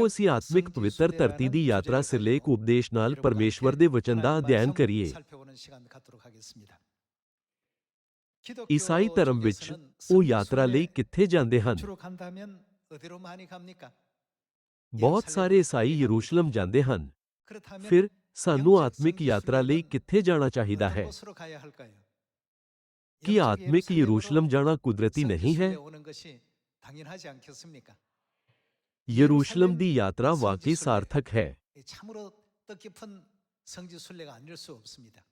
ਆਓ ਅਸੀਂ ਆਤਮਿਕ ਪਵਿੱਤਰ ਧਰਤੀ ਦੀ ਯਾਤਰਾ ਸਿਰਲੇਖ ਉਪਦੇਸ਼ ਨਾਲ ਪਰਮੇਸ਼ਵਰ ਦੇ ਵਚਨ ਦਾ ਅਧਿਐਨ ਕਰੀਏ ਈਸਾਈ ਧਰਮ ਵਿੱਚ ਉਹ ਯਾਤਰਾ ਲਈ ਕਿੱਥੇ ਜਾਂਦੇ ਹਨ ਬਹੁਤ ਸਾਰੇ ਈਸਾਈ ਯਰੂਸ਼ਲਮ ਜਾਂਦੇ ਹਨ ਫਿਰ ਸਾਨੂੰ ਆਤਮਿਕ ਯਾਤਰਾ ਲਈ ਕਿੱਥੇ ਜਾਣਾ ਚਾਹੀਦਾ ਹੈ ਕੀ ਆਤਮਿਕ ਯਰੂਸ਼ਲਮ ਜਾਣਾ ਕੁਦਰਤੀ ਨਹੀਂ ਹੈ ਯਰੂਸ਼ਲਮ ਦੀ ਯਾਤਰਾ ਵਾਕਈ ਸਾਰਥਕ ਹੈ 참으로 뜻깊은 성지 순례가 아닐 수 없습니다.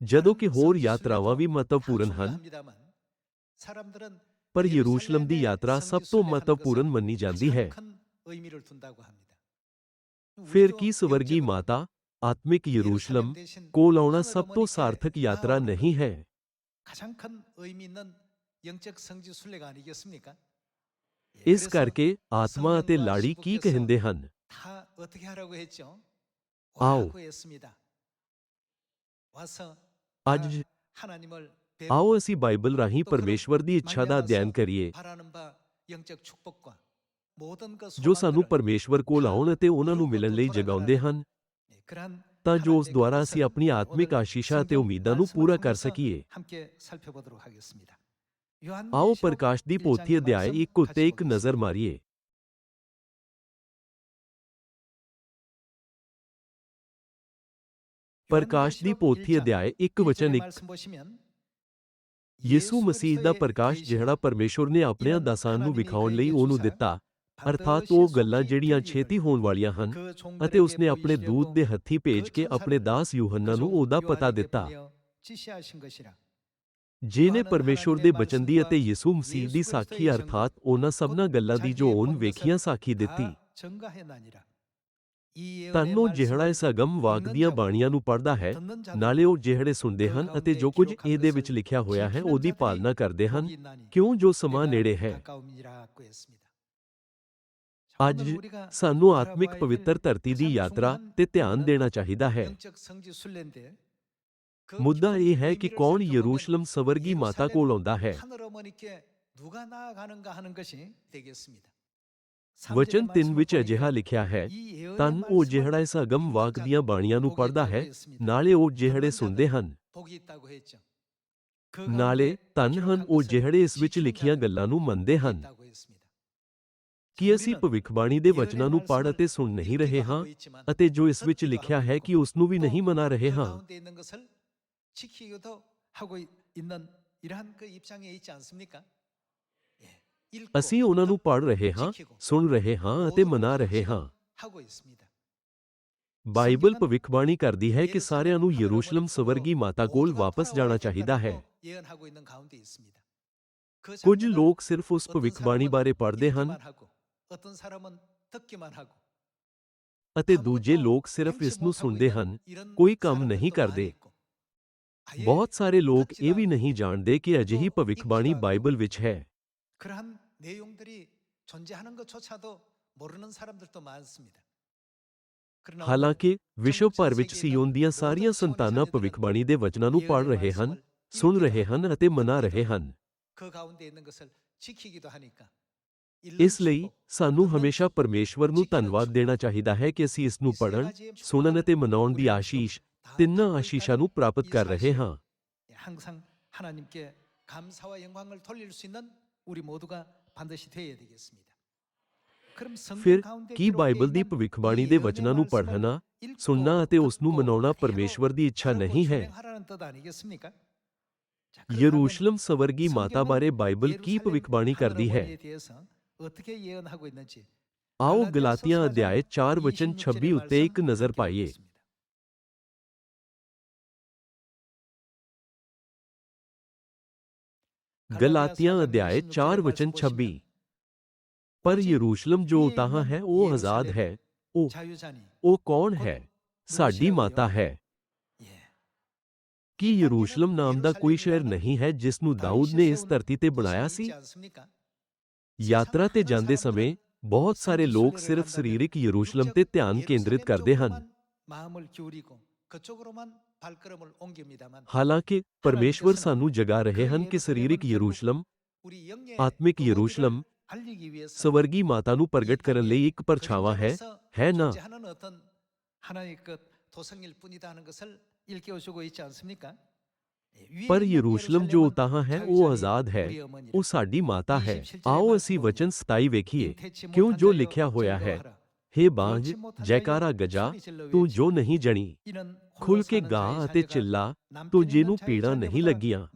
ਜਦੋਂ ਕਿ ਹੋਰ ਯਾਤਰਾਵਾਂ ਵੀ ਮਹੱਤਵਪੂਰਨ ਹਨ 합니다만 사람들은 ਪਰ ਯਰੂਸ਼ਲਮ ਦੀ ਯਾਤਰਾ ਸਭ ਤੋਂ ਮਹੱਤਵਪੂਰਨ ਮੰਨੀ ਜਾਂਦੀ ਹੈ 큰 의미를 둔다고 합니다. ਫਿਰ ਕੀ ਸਵਰਗੀ ਮਾਤਾ ਆਤਮਿਕ ਯਰੂਸ਼ਲਮ ਕੋਲ ਆਉਣਾ ਸਭ ਤੋਂ ਸਾਰਥਕ ਯਾਤਰਾ ਨਹੀਂ ਹੈ 가장 큰 의미 있는 영적 성지 순례가 아니겠습니까? 예, ਇਸ 그래서 ਕਰਕੇ ਆਤਮਾ ਅਤੇ ਲਾੜੀ ਕੀ ਕਹਿੰਦੇ ਹਨ 다 어떻게 하라고 했죠? 아오. 오라고 했습니다. 와서 ਅੱਜ 하나님을 ਆਓ ਅਸੀਂ ਬਾਈਬਲ ਰਾਹੀਂ ਪਰਮੇਸ਼ਵਰ ਦੀ ਇੱਛਾ ਦਾ ਅਧਿਐਨ ਕਰੀਏ 바라는 바 영적 축복과 모든 것 ਜੋ ਸਾਨੂੰ 소망들을 ਪਰਮੇਸ਼ਵਰ ਕੋਲ ਆਉਣ ਅਤੇ ਉਹਨਾਂ ਨੂੰ ਮਿਲਣ ਲਈ ਜਗਾਉਂਦੇ ਹਨ 예, 그러한 ਤਾਂ ਜੋ ਉਸ 하나님의 ਦੁਆਰਾ ਅਸੀਂ 것을 ਆਪਣੀ ਆਤਮਿਕ 오늘 ਆਸ਼ੀਸ਼ਾਂ ਅਤੇ 성경 ਉਮੀਦਾਂ ਨੂੰ 말씀을 ਪੂਰਾ ਕਰ 통해서 ਸਕੀਏ 함께 살펴보도록 하겠습니다. ਆਓ ਪ੍ਰਕਾਸ਼ ਦੀ ਪੋਥੀ ਅਧਿਆਇ 1 ਉੱਤੇ ਇੱਕ ਨਜ਼ਰ ਮਾਰੀਏ ਪ੍ਰਕਾਸ਼ ਦੀ ਪੋਥੀ ਅਧਿਆਇ 1 ਵਚਨ 1 ਯਿਸੂ ਮਸੀਹ ਦਾ ਪ੍ਰਕਾਸ਼ ਜਿਹੜਾ ਪਰਮੇਸ਼ਵਰ ਨੇ ਆਪਣੇ ਦਾਸਾਂ ਨੂੰ ਵਿਖਾਉਣ ਲਈ ਉਹਨੂੰ ਦਿੱਤਾ ਅਰਥਾਤ ਉਹ ਗੱਲਾਂ ਜਿਹੜੀਆਂ ਛੇਤੀ ਹੋਣ ਵਾਲੀਆਂ ਹਨ ਅਤੇ ਉਸਨੇ ਆਪਣੇ ਦੂਤ ਦੇ ਹੱਥੀ ਭੇਜ ਕੇ ਆਪਣੇ ਦਾਸ ਯੂਹੰਨਾ ਨੂੰ ਉਹਦਾ ਪਤਾ ਦਿੱਤਾ ਜਿਹਨੇ ਪਰਮੇਸ਼ਵਰ ਦੇ ਬਚਨ ਦੀ ਅਤੇ ਯਿਸੂ ਮਸੀਹ ਦੀ ਸਾਖੀ ਅਰਥਾਤ ਉਹਨਾਂ ਸਭਨਾਂ ਗੱਲਾਂ ਦੀ ਜੋ ਉਹਨ ਵੇਖੀਆਂ ਸਾਖੀ ਦਿੱਤੀ। ਤਨੋ ਜਿਹੜਾ ਇਸ ਅਗਮ ਵਾਕ ਦੀਆਂ ਬਾਣੀਆਂ ਨੂੰ ਪੜ੍ਹਦਾ ਹੈ ਨਾਲੇ ਉਹ ਜਿਹੜੇ ਸੁਣਦੇ ਹਨ ਅਤੇ ਜੋ ਕੁਝ ਇਹਦੇ ਵਿੱਚ ਲਿਖਿਆ ਹੋਇਆ ਹੈ ਉਹਦੀ ਪਾਲਣਾ ਕਰਦੇ ਹਨ। ਕਿਉਂ ਜੋ ਸਮਾਂ ਨੇੜੇ ਹੈ? ਅੱਜ ਸਾਨੂੰ ਆਤਮਿਕ ਪਵਿੱਤਰ ਧਰਤੀ ਦੀ ਯਾਤਰਾ ਤੇ ਧਿਆਨ ਦੇਣਾ ਚਾਹੀਦਾ ਹੈ। ਮੁੱਦਾ ਇਹ ਹੈ ਕਿ ਕੌਣ ਯਰੂਸ਼ਲਮ ਸਵਰਗੀ ਮਾਤਾ ਕੋਲ ਆਉਂਦਾ ਹੈ? ਵਚਨ 3 ਵਿੱਚ ਅਜਿਹਾ ਲਿਖਿਆ ਹੈ ਤਨ ਉਹ ਜਿਹੜਾ ਇਸ ਅਗਮ ਵਾਕ ਦੀਆਂ ਬਾਣੀਆਂ ਨੂੰ ਪੜ੍ਹਦਾ ਹੈ ਨਾਲੇ ਉਹ ਜਿਹੜੇ ਸੁਣਦੇ ਹਨ। ਨਾਲੇ ਤਨ ਹਨ ਉਹ ਜਿਹੜੇ ਇਸ ਵਿੱਚ ਲਿਖੀਆਂ ਗੱਲਾਂ ਨੂੰ ਮੰਨਦੇ ਹਨ। ਕੀ ਅਸੀਂ ਭਵਿੱਖਬਾਣੀ ਦੇ ਵਚਨਾਂ ਨੂੰ ਪੜ੍ਹ ਅਤੇ ਸੁਣ ਨਹੀਂ ਰਹੇ ਹਾਂ ਅਤੇ ਜੋ ਇਸ ਵਿੱਚ ਲਿਖਿਆ ਹੈ ਕਿ ਉਸ ਨੂੰ ਵੀ ਨਹੀਂ ਮਨਾ ਰਹੇ ਹਾਂ। 지키기도 하고 있는 이러한 그 입장에 있지 않습니까? 예, 읽고 ਅਸੀਂ ਉਹਨਾਂ ਨੂੰ ਪੜ੍ਹ ਰਹੇ ਹਾਂ 지키고 ਸੁਣ ਰਹੇ ਹਾਂ ਅਤੇ 모든 ਮਨਾ ਰਹੇ 것을 ਹਾਂ 하고 있습니다. ਬਾਈਬਲ ਭਵਿੱਖਬਾਣੀ ਕਰਦੀ ਹੈ ਕਿ ਸਾਰਿਆਂ ਨੂੰ ਯਰੂਸ਼ਲਮ ਸਵਰਗੀ ਮਾਤਾ ਕੋਲ ਵਾਪਸ ਜਾਣਾ ਚਾਹੀਦਾ ਹੈ 예언하고 있는 가운데 있습니다. 그 ਕੁਝ 장면을 ਲੋਕ ਸਿਰਫ ਉਸ 어떤 ਭਵਿੱਖਬਾਣੀ 사람은 ਬਾਰੇ ਪੜ੍ਹਦੇ ਹਨ 읽기만 하고, 어떤 사람은 듣기만 하고, ਅਤੇ ਦੂਜੇ 아무것도 ਲੋਕ ਸਿਰਫ 행치 ਇਸ ਨੂੰ 못하고 ਸੁਣਦੇ 있는 ਹਨ 이런 ਕੋਈ ਕੰਮ 사람들도 ਨਹੀਂ 많이 ਕਰਦੇ। 있고, 아예 ਬਹੁਤ ਸਾਰੇ ਲੋਕ ਇਹ ਵੀ ਨਹੀਂ ਜਾਣਦੇ ਕਿ ਅਜਿਹੀ ਭਵਿੱਖਬਾਣੀ ਬਾਈਬਲ ਵਿੱਚ ਹੈ 그러한 내용들이 존재하는 것조차도 모르는 사람들도 많습니다. 그러나 ਹਾਲਾਂਕਿ ਵਿਸ਼ਵ ਭਰ ਵਿੱਚ 세계에는 ਸੀਯੋਨ ਦੀਆਂ ਸਾਰੀਆਂ 모든 ਸੰਤਾਨਾਂ 지원자들은 ਭਵਿੱਖਬਾਣੀ ਦੇ ਵਚਨਾਂ ਨੂੰ ਪੜ੍ਹ 예언의 ਰਹੇ ਹਨ 말씀을 ਸੁਣ 읽기도 ਰਹੇ ਹਨ ਅਤੇ ਮਨਾ ਰਹੇ ਹਨ 그 가운데 있는 것을 지키기도 하니까 ਇਸ ਲਈ ਸਾਨੂੰ ਹਮੇਸ਼ਾ ਪਰਮੇਸ਼ਵਰ ਨੂੰ ਧੰਨਵਾਦ ਦੇਣਾ ਚਾਹੀਦਾ ਹੈ ਕਿ ਅਸੀਂ ਇਸ ਨੂੰ ਪੜ੍ਹਨ ਸੁਣਨ ਅਤੇ ਮਨਾਉਣ ਦੀ ਆਸ਼ੀਸ਼ ਤਿੰਨਾਂ ਆਸ਼ੀਸ਼ਾਂ ਨੂੰ ਪ੍ਰਾਪਤ ਕਰ ਰਹੇ ਹਾਂ 항상 하나님께 감사와 영광을 돌릴 수 있는 우리 모두가 반드시 되어야 되겠습니다. 그럼 성경 ਫਿਰ 가운데 ਕੀ 기록되어 ਬਾਈਬਲ ਦੀ 있는 ਭਵਿੱਖਬਾਣੀ 이 ਦੇ 예언의 ਵਚਨਾਂ ਨੂੰ 말씀을 ਪੜ੍ਹਨਾ 읽고 ਸੁਣਨਾ ਅਤੇ ਉਸ ਨੂੰ 듣고 ਮਨਾਉਣਾ 그대로 ਪਰਮੇਸ਼ਵਰ ਦੀ ਇੱਛਾ 바르고 ਨਹੀਂ ਹੈ 준행하라는 뜻 아니겠습니까? 자, 그렇다면 ਯਰੂਸ਼ਲਮ ਸਵਰਗੀ ਮਾਤਾ 성경은 ਬਾਰੇ ਬਾਈਬਲ ਕੀ 예루살렘 ਭਵਿੱਖਬਾਣੀ ਕਰਦੀ ਹੈ 하늘어머니에 대해서 어떻게 예언하고 있는지 ਆਓ 갈라디아서 ਗਲਾਤੀਆਂ 사장 ਅਧਿਆਇ 4 ਵਚਨ 26 26 ਉੱਤੇ ਇੱਕ ਨਜ਼ਰ ਪਾਈਏ गलातिया अध्याय चार वचन छब्बी पर यरूशलम जो उताह है वो आज़ाद है। ओ ओ कौन है? साड़ी माता है। कि यरूशलम नाम का कोई शहर नहीं है जिसन दाऊद ने इस धरती ते बनाया सी? यात्रा ते जाते समय बहुत सारे लोग सिर्फ़ शरीरिक यरूशलम ते ध्यान केंद्रित करते हैं ਹਾਲਾਂਕਿ ਪਰਮੇਸ਼ਵਰ ਸਾਨੂੰ ਜਗਾ ਰਹੇ ਹਨ ਕਿ ਸਰੀਰਕ ਯਰੂਸ਼ਲਮ ਆਤਮਿਕ ਯਰੂਸ਼ਲਮ ਸਵਰਗੀ ਮਾਤਾ ਨੂੰ ਪ੍ਰਗਟ ਕਰਨ ਲਈ ਇੱਕ ਪਰਛਾਵਾਂ ਹੈ ਹੈ ਨਾ ਪਰ ਯਰੂਸ਼ਲਮ ਜੋ ਉਤਾਹਾਂ ਹੈ ਉਹ ਆਜ਼ਾਦ ਹੈ ਉਹ ਸਾਡੀ ਮਾਤਾ ਹੈ ਆਓ ਅਸੀਂ ਵਚਨ 27 ਵੇਖੀਏ ਕਿਉਂ ਜੋ ਲਿਖਿਆ ਹੋਇਆ ਹੈ हे बांझ जयकारा गजा तू जो नहीं जनी ਖੁੱਲ ਕੇ ਗਾ ਅਤੇ ਚਿੱਲਾ ਤੂੰ ਜਿਹਨੂੰ ਪੀੜਾਂ ਨਹੀਂ ਲੱਗੀਆਂ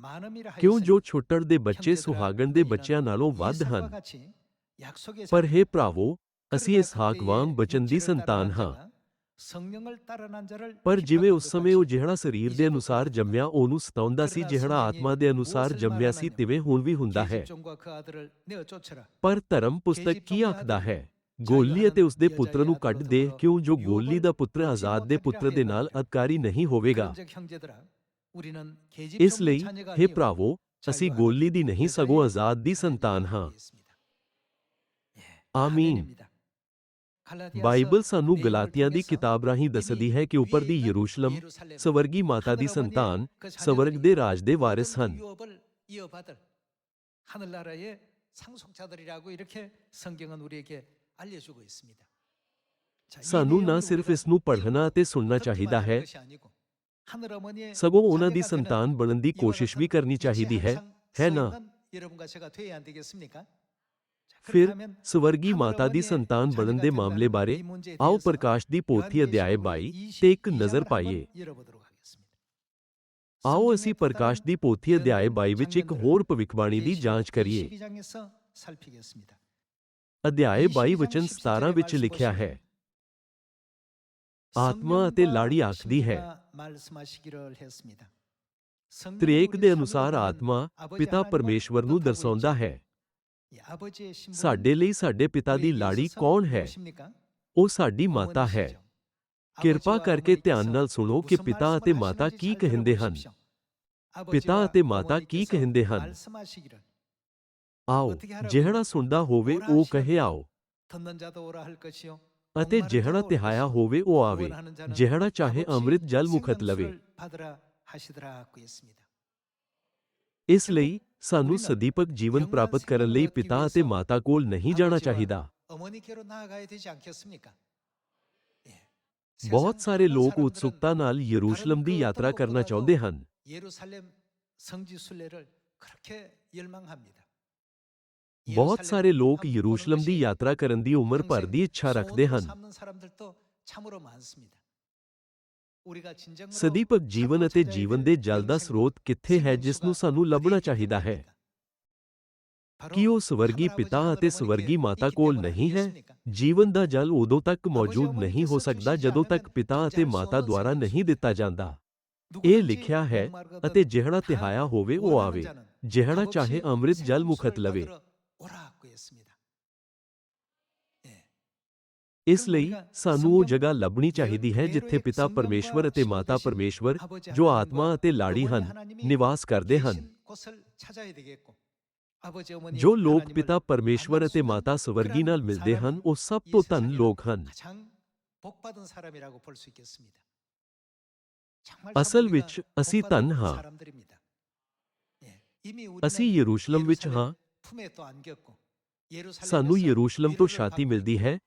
ਕਿਉਂ ਜੋ ਛੁੱਟੜ ਦੇ ਬੱਚੇ ਸੁਹਾਗਣ ਦੇ ਬੱਚਿਆਂ ਨਾਲੋਂ ਵੱਧ ਹਨ। ਪਰ ਹੇ ਭਰਾਵੋ ਅਸੀਂ ਇਸਹਾਕ ਵਾਂਗ ਬਚਨ ਦੀ ਸੰਤਾਨ ਹਾਂ। ਪਰ ਜਿਵੇਂ ਉਸ ਸਮੇਂ ਉਹ ਜਿਹੜਾ ਸਰੀਰ ਦੇ ਅਨੁਸਾਰ ਜੰਮਿਆ ਉਹਨੂੰ ਸਤਾਉਂਦਾ ਸੀ ਜਿਹੜਾ ਆਤਮਾ ਦੇ ਅਨੁਸਾਰ ਜੰਮਿਆ ਸੀ ਤਿਵੇਂ ਹੁਣ ਵੀ ਹੁੰਦਾ ਹੈ। ਪਰ ਧਰਮ ਪੁਸਤਕ ਕੀ ਆਖਦਾ ਹੈ? ਗੋਲੀ ਅਤੇ ਉਸਦੇ ਪੁੱਤਰ ਨੂੰ ਕੱਢ ਦੇ ਕਿਉਂ ਜੋ ਗੋਲੀ ਦਾ ਪੁੱਤਰ ਆਜ਼ਾਦ ਦੇ ਪੁੱਤਰ ਦੇ ਨਾਲ ਅਧਿਕਾਰੀ ਨਹੀਂ ਹੋਵੇਗਾ ਇਸ ਲਈ ਹੇ ਭਰਾਵੋ ਅਸੀਂ ਗੋਲੀ ਦੀ ਨਹੀਂ ਸਗੋਂ ਆਜ਼ਾਦ ਦੀ ਸੰਤਾਨ ਹਾਂ ਆਮੀਨ ਬਾਈਬਲ ਸਾਨੂੰ ਗਲਾਤੀਆਂ ਦੀ ਕਿਤਾਬ ਰਾਹੀਂ ਦੱਸਦੀ ਹੈ ਕਿ ਉੱਪਰ ਦੀ ਯਰੂਸ਼ਲਮ ਸਵਰਗੀ ਮਾਤਾ ਦੀ ਸੰਤਾਨ ਸਵਰਗ ਦੇ ਰਾਜ ਦੇ ਵਾਰਿਸ ਹਨ 하늘나라의 상속자들이라고 이렇게 성경은 우리에게 ਸਾਨੂੰ ਨਾ ਸਿਰਫ ਇਸ ਨੂੰ ਪੜ੍ਹਨਾ ਅਤੇ ਸੁਣਨਾ ਚਾਹੀਦਾ ਹੈ ਸਗੋਂ ਉਹਨਾਂ ਦੀ ਸੰਤਾਨ ਬਣਨ ਦੀ ਕੋਸ਼ਿਸ਼ ਵੀ ਕਰਨੀ ਚਾਹੀਦੀ ਹੈ ਹੈ ਨਾ ਫਿਰ ਸਵਰਗੀ ਮਾਤਾ ਦੀ ਸੰਤਾਨ ਬਣਨ ਦੇ ਮਾਮਲੇ ਬਾਰੇ ਆਓ ਪ੍ਰਕਾਸ਼ ਦੀ ਪੋਥੀ ਅਧਿਆਇ 22 ਤੇ ਇੱਕ ਨਜ਼ਰ ਪਾਈਏ ਆਓ ਅਸੀਂ ਪ੍ਰਕਾਸ਼ ਦੀ ਪੋਥੀ ਅਧਿਆਇ 22 ਵਿੱਚ ਇੱਕ ਹੋਰ ਭਵਿੱਖਬਾਣੀ ਦੀ ਜਾਂਚ ਕਰੀਏ ਅਧਿਆਏ 22 ਵਚਨ 17 ਵਿੱਚ ਲਿਖਿਆ ਹੈ ਆਤਮਾ ਅਤੇ ਲਾੜੀ ਆਖਦੀ ਹੈ ਤ੍ਰੇਕ ਦੇ ਅਨੁਸਾਰ ਆਤਮਾ ਪਿਤਾ ਪਰਮੇਸ਼ਵਰ ਨੂੰ ਦਰਸਾਉਂਦਾ ਹੈ ਸਾਡੇ ਲਈ ਸਾਡੇ ਪਿਤਾ ਦੀ ਲਾੜੀ ਕੌਣ ਹੈ ਉਹ ਸਾਡੀ ਮਾਤਾ ਹੈ ਕਿਰਪਾ ਕਰਕੇ ਧਿਆਨ ਨਾਲ ਸੁਣੋ ਕਿ ਪਿਤਾ ਅਤੇ ਮਾਤਾ ਕੀ ਕਹਿੰਦੇ ਹਨ ਪਿਤਾ ਅਤੇ ਮਾਤਾ ਕੀ ਕਹਿੰਦੇ ਹਨ ਆਓ ਜਿਹੜਾ ਸੁਣਦਾ ਹੋਵੇ ਉਹ ਕਹੇ ਆਓ ਅਤੇ ਜਿਹੜਾ ਤਿਹਾਇਆ ਹੋਵੇ ਉਹ ਆਵੇ ਜਿਹੜਾ ਚਾਹੇ ਅੰਮ੍ਰਿਤ ਜਲ ਮੁਖਤ ਲਵੇ ਇਸ ਲਈ ਸਾਨੂੰ ਸਦੀਪਕ ਜੀਵਨ ਪ੍ਰਾਪਤ ਕਰਨ ਲਈ ਪਿਤਾ ਅਤੇ ਮਾਤਾ ਕੋਲ ਨਹੀਂ ਜਾਣਾ ਚਾਹੀਦਾ ਬਹੁਤ ਸਾਰੇ ਲੋਕ ਉਤਸੁਕਤਾ ਨਾਲ ਯਰੂਸ਼ਲਮ ਦੀ ਯਾਤਰਾ ਕਰਨਾ ਚਾਹੁੰਦੇ ਹਨ ਬਹੁਤ ਸਾਰੇ ਲੋਕ ਯਰੂਸ਼ਲਮ ਦੀ ਯਾਤਰਾ ਕਰਨ ਦੀ ਉਮਰ ਭਰ ਦੀ ਇੱਛਾ ਰੱਖਦੇ ਹਨ। ਸਦੀਪਕ ਜੀਵਨ ਅਤੇ ਜੀਵਨ ਦੇ ਜਲ ਦਾ ਸਰੋਤ ਕਿੱਥੇ ਹੈ ਜਿਸ ਨੂੰ ਸਾਨੂੰ ਲੱਭਣਾ ਚਾਹੀਦਾ ਹੈ? ਕੀ ਉਹ ਸਵਰਗੀ ਪਿਤਾ ਅਤੇ ਸਵਰਗੀ ਮਾਤਾ ਕੋਲ ਨਹੀਂ ਹੈ? ਜੀਵਨ ਦਾ ਜਲ ਉਦੋਂ ਤੱਕ ਮੌਜੂਦ ਨਹੀਂ ਹੋ ਸਕਦਾ ਜਦੋਂ ਤੱਕ ਪਿਤਾ ਅਤੇ ਮਾਤਾ ਦੁਆਰਾ ਨਹੀਂ ਦਿੱਤਾ ਜਾਂਦਾ। ਇਹ ਲਿਖਿਆ ਹੈ ਅਤੇ ਜਿਹੜਾ ਤਿਹਾਇਆ ਹੋਵੇ ਉਹ ਆਵੇ। ਜਿਹੜਾ ਚਾਹੇ ਅੰਮ੍ਰਿਤ ਜਲ ਮੁਖਤ ਲਵੇ। ਇਸ ਲਈ ਸਾਨੂੰ ਉਹ ਜਗ੍ਹਾ ਲੱਭਣੀ ਚਾਹੀਦੀ ਹੈ ਜਿੱਥੇ ਪਿਤਾ ਪਰਮੇਸ਼ਵਰ ਅਤੇ ਮਾਤਾ ਪਰਮੇਸ਼ਵਰ ਜੋ ਆਤਮਾ ਅਤੇ ਲਾੜੀ ਹਨ ਨਿਵਾਸ ਕਰਦੇ ਹਨ ਜੋ ਲੋਕ ਪਿਤਾ ਪਰਮੇਸ਼ਵਰ ਅਤੇ ਮਾਤਾ ਸਵਰਗੀ ਨਾਲ ਮਿਲਦੇ ਹਨ ਉਹ ਸਭ ਤੋਂ ਧਨ ਲੋਕ ਹਨ ਅਸਲ ਵਿੱਚ ਅਸੀਂ ਧਨ ਹਾਂ ਅਸੀਂ ਯਰੂਸ਼ਲਮ ਵਿੱਚ ਹਾਂ ਸਾਨੂੰ ਯਰੂਸ਼ਲਮ ਤੋਂ ਸ਼ਾਂਤੀ ਮਿਲਦੀ ਹੈ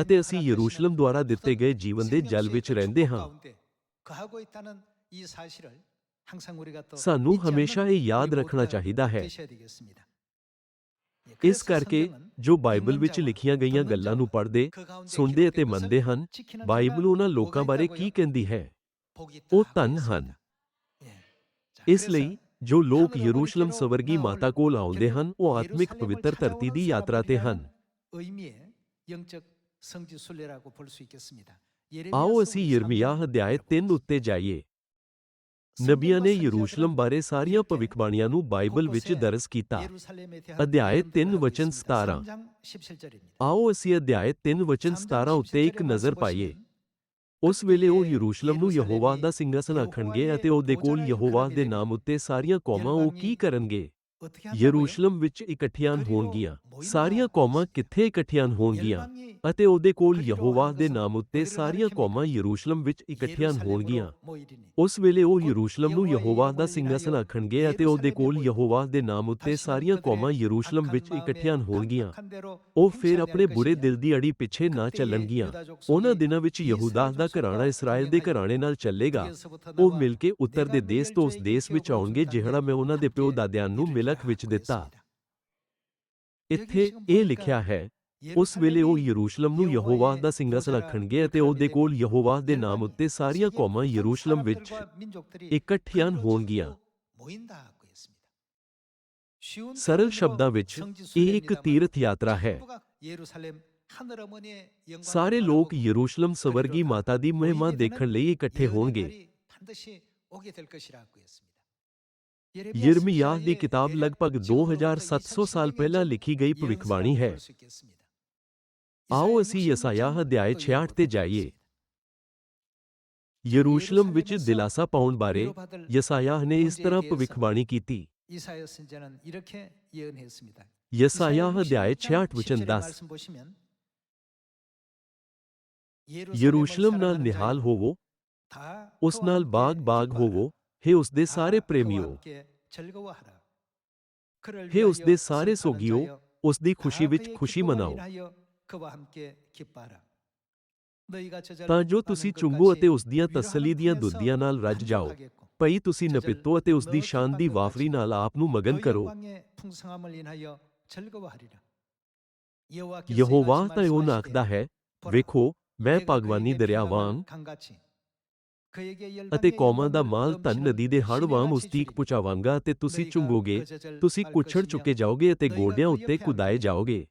ਅਤੇ ਅਸੀਂ ਯਰੂਸ਼ਲਮ ਦੁਆਰਾ ਦਿੱਤੇ ਗਏ ਜੀਵਨ ਦੇ ਜਲ ਵਿੱਚ ਰਹਿੰਦੇ ਹਾਂ। ਸਾਨੂੰ ਹਮੇਸ਼ਾ ਇਹ ਯਾਦ ਰੱਖਣਾ ਚਾਹੀਦਾ ਹੈ। ਇਸ ਕਰਕੇ ਜੋ ਬਾਈਬਲ ਵਿੱਚ ਲਿਖੀਆਂ ਗਈਆਂ ਗੱਲਾਂ ਨੂੰ ਪੜ੍ਹਦੇ ਸੁਣਦੇ ਅਤੇ ਮੰਨਦੇ ਹਨ ਬਾਈਬਲ ਉਹਨਾਂ ਲੋਕਾਂ ਬਾਰੇ ਕੀ ਕਹਿੰਦੀ ਹੈ? ਉਹ ਧਨ ਹਨ। ਇਸ ਲਈ ਜੋ ਲੋਕ ਯਰੂਸ਼ਲਮ ਸਵਰਗੀ ਮਾਤਾ ਕੋਲ ਆਉਂਦੇ ਹਨ ਉਹ ਆਤਮਿਕ ਪਵਿੱਤਰ ਧਰਤੀ ਦੀ ਯਾਤਰਾ ਤੇ ਹਨ ਆਓ ਅਸੀਂ ਯਰਮੀਆ ਅਧਿਆਇ 3 ਉੱਤੇ ਜਾਈਏ ਨਬੀਆਂ ਨੇ ਯਰੂਸ਼ਲਮ ਬਾਰੇ ਸਾਰੀਆਂ ਭਵਿੱਖਬਾਣੀਆਂ ਨੂੰ ਬਾਈਬਲ ਵਿੱਚ ਦਰਜ ਕੀਤਾ ਅਧਿਆਇ 3 ਵਚਨ 17 ਆਓ ਅਸੀਂ ਅਧਿਆਇ 3 ਵਚਨ 17 ਉੱਤੇ ਇੱਕ ਨਜ਼ਰ ਪਾਈਏ ਉਸ ਵੇਲੇ ਉਹ ਯਰੂਸ਼ਲਮ ਨੂੰ ਯਹੋਵਾ ਦਾ ਸਿੰਘਾਸਨ ਆਖਣਗੇ ਅਤੇ ਉਹਦੇ ਕੋਲ ਯਹੋਵਾ ਦੇ ਨਾਮ ਉੱਤੇ ਸਾਰੀਆਂ ਕੌਮਾਂ ਉਹ ਕੀ ਕਰਨਗੇ? ਯਰੂਸ਼ਲਮ ਵਿੱਚ ਇਕੱਠੀਆਂ ਹੋਣਗੀਆਂ। ਸਾਰੀਆਂ ਕੌਮਾਂ ਕਿੱਥੇ ਇਕੱਠੀਆਂ ਹੋਣਗੀਆਂ? ਅਤੇ ਉਹਦੇ ਕੋਲ ਯਹੋਵਾ ਦੇ ਨਾਮ ਉੱਤੇ ਸਾਰੀਆਂ ਕੌਮਾਂ ਯਰੂਸ਼ਲਮ ਵਿੱਚ ਇਕੱਠੀਆਂ ਹੋਣਗੀਆਂ। ਉਸ ਵੇਲੇ ਉਹ ਯਰੂਸ਼ਲਮ ਨੂੰ ਯਹੋਵਾ ਦਾ ਸਿੰਘਾਸਨ ਆਖਣਗੇ ਅਤੇ ਉਹਦੇ ਕੋਲ ਯਹੋਵਾ ਦੇ ਨਾਮ ਉੱਤੇ ਸਾਰੀਆਂ ਕੌਮਾਂ ਯਰੂਸ਼ਲਮ ਵਿੱਚ ਇਕੱਠੀਆਂ ਹੋਣਗੀਆਂ। ਉਹ ਫਿਰ ਆਪਣੇ ਬੁਰੇ ਦਿਲ ਦੀ ਅੜੀ ਪਿੱਛੇ ਨਾ ਚੱਲਣਗੀਆਂ। ਉਹਨਾਂ ਦਿਨਾਂ ਵਿੱਚ ਯਹੂਦਾ ਦਾ ਘਰਾਣਾ ਇਸਰਾਇਲ ਦੇ ਘਰਾਣੇ ਨਾਲ ਚੱਲੇਗਾ। ਉਹ ਮਿਲ ਕੇ ਉੱਤਰ ਦੇ ਦੇਸ਼ ਤੋਂ ਉਸ ਦੇਸ਼ ਵਿੱਚ ਆਉਣਗੇ ਜਿਹੜਾ ਮੈਂ ਉਹਨਾਂ ਦੇ ਪਿਓ ਦਾਦਿਆਂ ਨੂੰ ਮਿਲਖ ਵਿੱਚ ਦਿੱਤਾ ਇੱਥੇ ਇਹ ਲਿਖਿਆ ਹੈ ਉਸ ਵੇਲੇ ਉਹ ਯਰੂਸ਼ਲਮ ਨੂੰ ਯਹੋਵਾ ਦਾ ਸਿੰਘਾਸਨ ਆਖਣਗੇ ਅਤੇ ਉਹਦੇ ਕੋਲ ਯਹੋਵਾ ਦੇ ਨਾਮ ਉੱਤੇ ਸਾਰੀਆਂ ਕੌਮਾਂ ਯਰੂਸ਼ਲਮ ਵਿੱਚ ਇਕੱਠੀਆਂ ਹੋਣਗੀਆਂ ਸਰਲ ਸ਼ਬਦਾਂ ਵਿੱਚ ਇਹ ਇੱਕ ਤੀਰਥ ਯਾਤਰਾ ਹੈ ਸਾਰੇ ਲੋਕ ਯਰੂਸ਼ਲਮ ਸਵਰਗੀ ਮਾਤਾ ਦੀ ਮਹਿਮਾ ਦੇਖਣ ਲਈ ਇਕੱਠੇ ਹੋਣਗੇ यर्मियाह की किताब लगभग 2700 साल पहले लिखी गई भविखबाणी है। आओ असी यसाया अध्याय छियाठ ते जाइए। यरूशलम विच दिलासा पाउण बारे यसायाह ने इस तरह भविखबाणी की थी। यरूशलम निहाल होवो उस नाल बाग बाग होवो ਹੇ ਉਸ ਦੇ ਸਾਰੇ ਪ੍ਰੇਮੀਓ ਹੇ ਉਸ ਦੇ ਸਾਰੇ ਸੋਗੀਓ ਉਸ ਦੀ ਖੁਸ਼ੀ ਵਿੱਚ ਖੁਸ਼ੀ ਮਨਾਓ ਤਾਂ ਜੋ ਤੁਸੀਂ ਚੁੰਗੋ ਅਤੇ ਉਸ ਦੀਆਂ ਤਸੱਲੀ ਦੀਆਂ ਦੁੱਧੀਆਂ ਨਾਲ ਰੱਜ ਜਾਓ ਭਈ ਤੁਸੀਂ ਨਪਿੱਤੋ ਅਤੇ ਉਸ ਦੀ ਸ਼ਾਨ ਦੀ ਵਾਫਰੀ ਨਾਲ ਆਪ ਨੂੰ ਮਗਨ ਕਰੋ ਯਹੋਵਾ ਤਾਂ ਉਹ ਆਖਦਾ ਹੈ ਵੇਖੋ ਮੈਂ ਭਗਵਾਨੀ ਦਰਿਆ ਵਾਂਗ ਅਤੇ ਕੌਮਾਂ ਦਾ ਮਾਲ ਧਨ ਨਦੀ ਦੇ ਹੜ ਵਾਂਗ ਉਸ ਤੀਕ ਪਹੁੰਚਾਵਾਂਗਾ ਤੇ ਤੁਸੀਂ ਚੁੰਗੋਗੇ ਤੁਸੀਂ ਕੁਛੜ ਚੁੱਕੇ ਜਾਓਗੇ ਅਤੇ ਗੋਡਿਆਂ ਉੱਤੇ ਕੁਦਾਏ ਜਾਓਗੇ।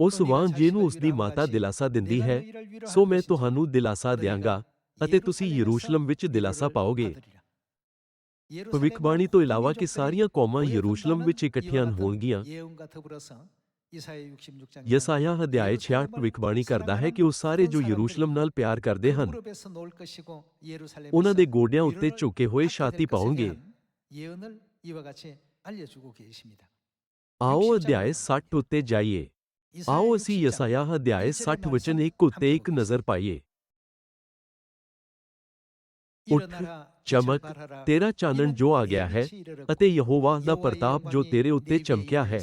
ਉਸ ਵਾਂਗ ਜਿਹਨੂੰ ਉਸ ਦੀ ਮਾਤਾ ਦਿਲਾਸਾ ਦਿੰਦੀ ਹੈ ਸੋ ਮੈਂ ਤੁਹਾਨੂੰ ਦਿਲਾਸਾ ਦਿਆਂਗਾ ਅਤੇ ਤੁਸੀਂ ਯਰੂਸ਼ਲਮ ਵਿੱਚ ਦਿਲਾਸਾ ਪਾਓਗੇ। ਭਵਿੱਖਬਾਣੀ ਤੋਂ ਇਲਾਵਾ ਕਿ ਸਾਰੀਆਂ ਕੌਮਾਂ ਯਰੂਸ਼ਲਮ ਵਿੱਚ ਇਕੱਠੀਆਂ ਹੋਣਗੀਆਂ। ਯਸਾਯਾਹ ਅਧਿਆਇ 66 ਭਵਿੱਖਬਾਣੀ ਕਰਦਾ ਹੈ ਕਿ ਉਹ ਸਾਰੇ ਜੋ ਯਰੂਸ਼ਲਮ ਨਾਲ ਪਿਆਰ ਕਰਦੇ ਹਨ ਉਹਨਾਂ ਦੇ ਗੋਡਿਆਂ ਉੱਤੇ ਝੁਕੇ ਹੋਏ ਛਾਤੀ ਪਾਉਣਗੇ ਆਓ ਅਧਿਆਇ 60 ਉੱਤੇ ਜਾਈਏ ਆਓ ਅਸੀਂ ਯਸਾਯਾਹ ਅਧਿਆਇ 60 ਵਚਨ 1 ਉੱਤੇ ਇੱਕ ਨਜ਼ਰ ਪਾਈਏ ਉੱਠ ਚਮਕ ਤੇਰਾ ਚਾਨਣ ਜੋ ਆ ਗਿਆ ਹੈ ਅਤੇ ਯਹੋਵਾ ਦਾ ਪ੍ਰਤਾਪ ਜੋ ਤੇਰੇ ਉੱਤੇ ਚਮਕਿਆ ਹੈ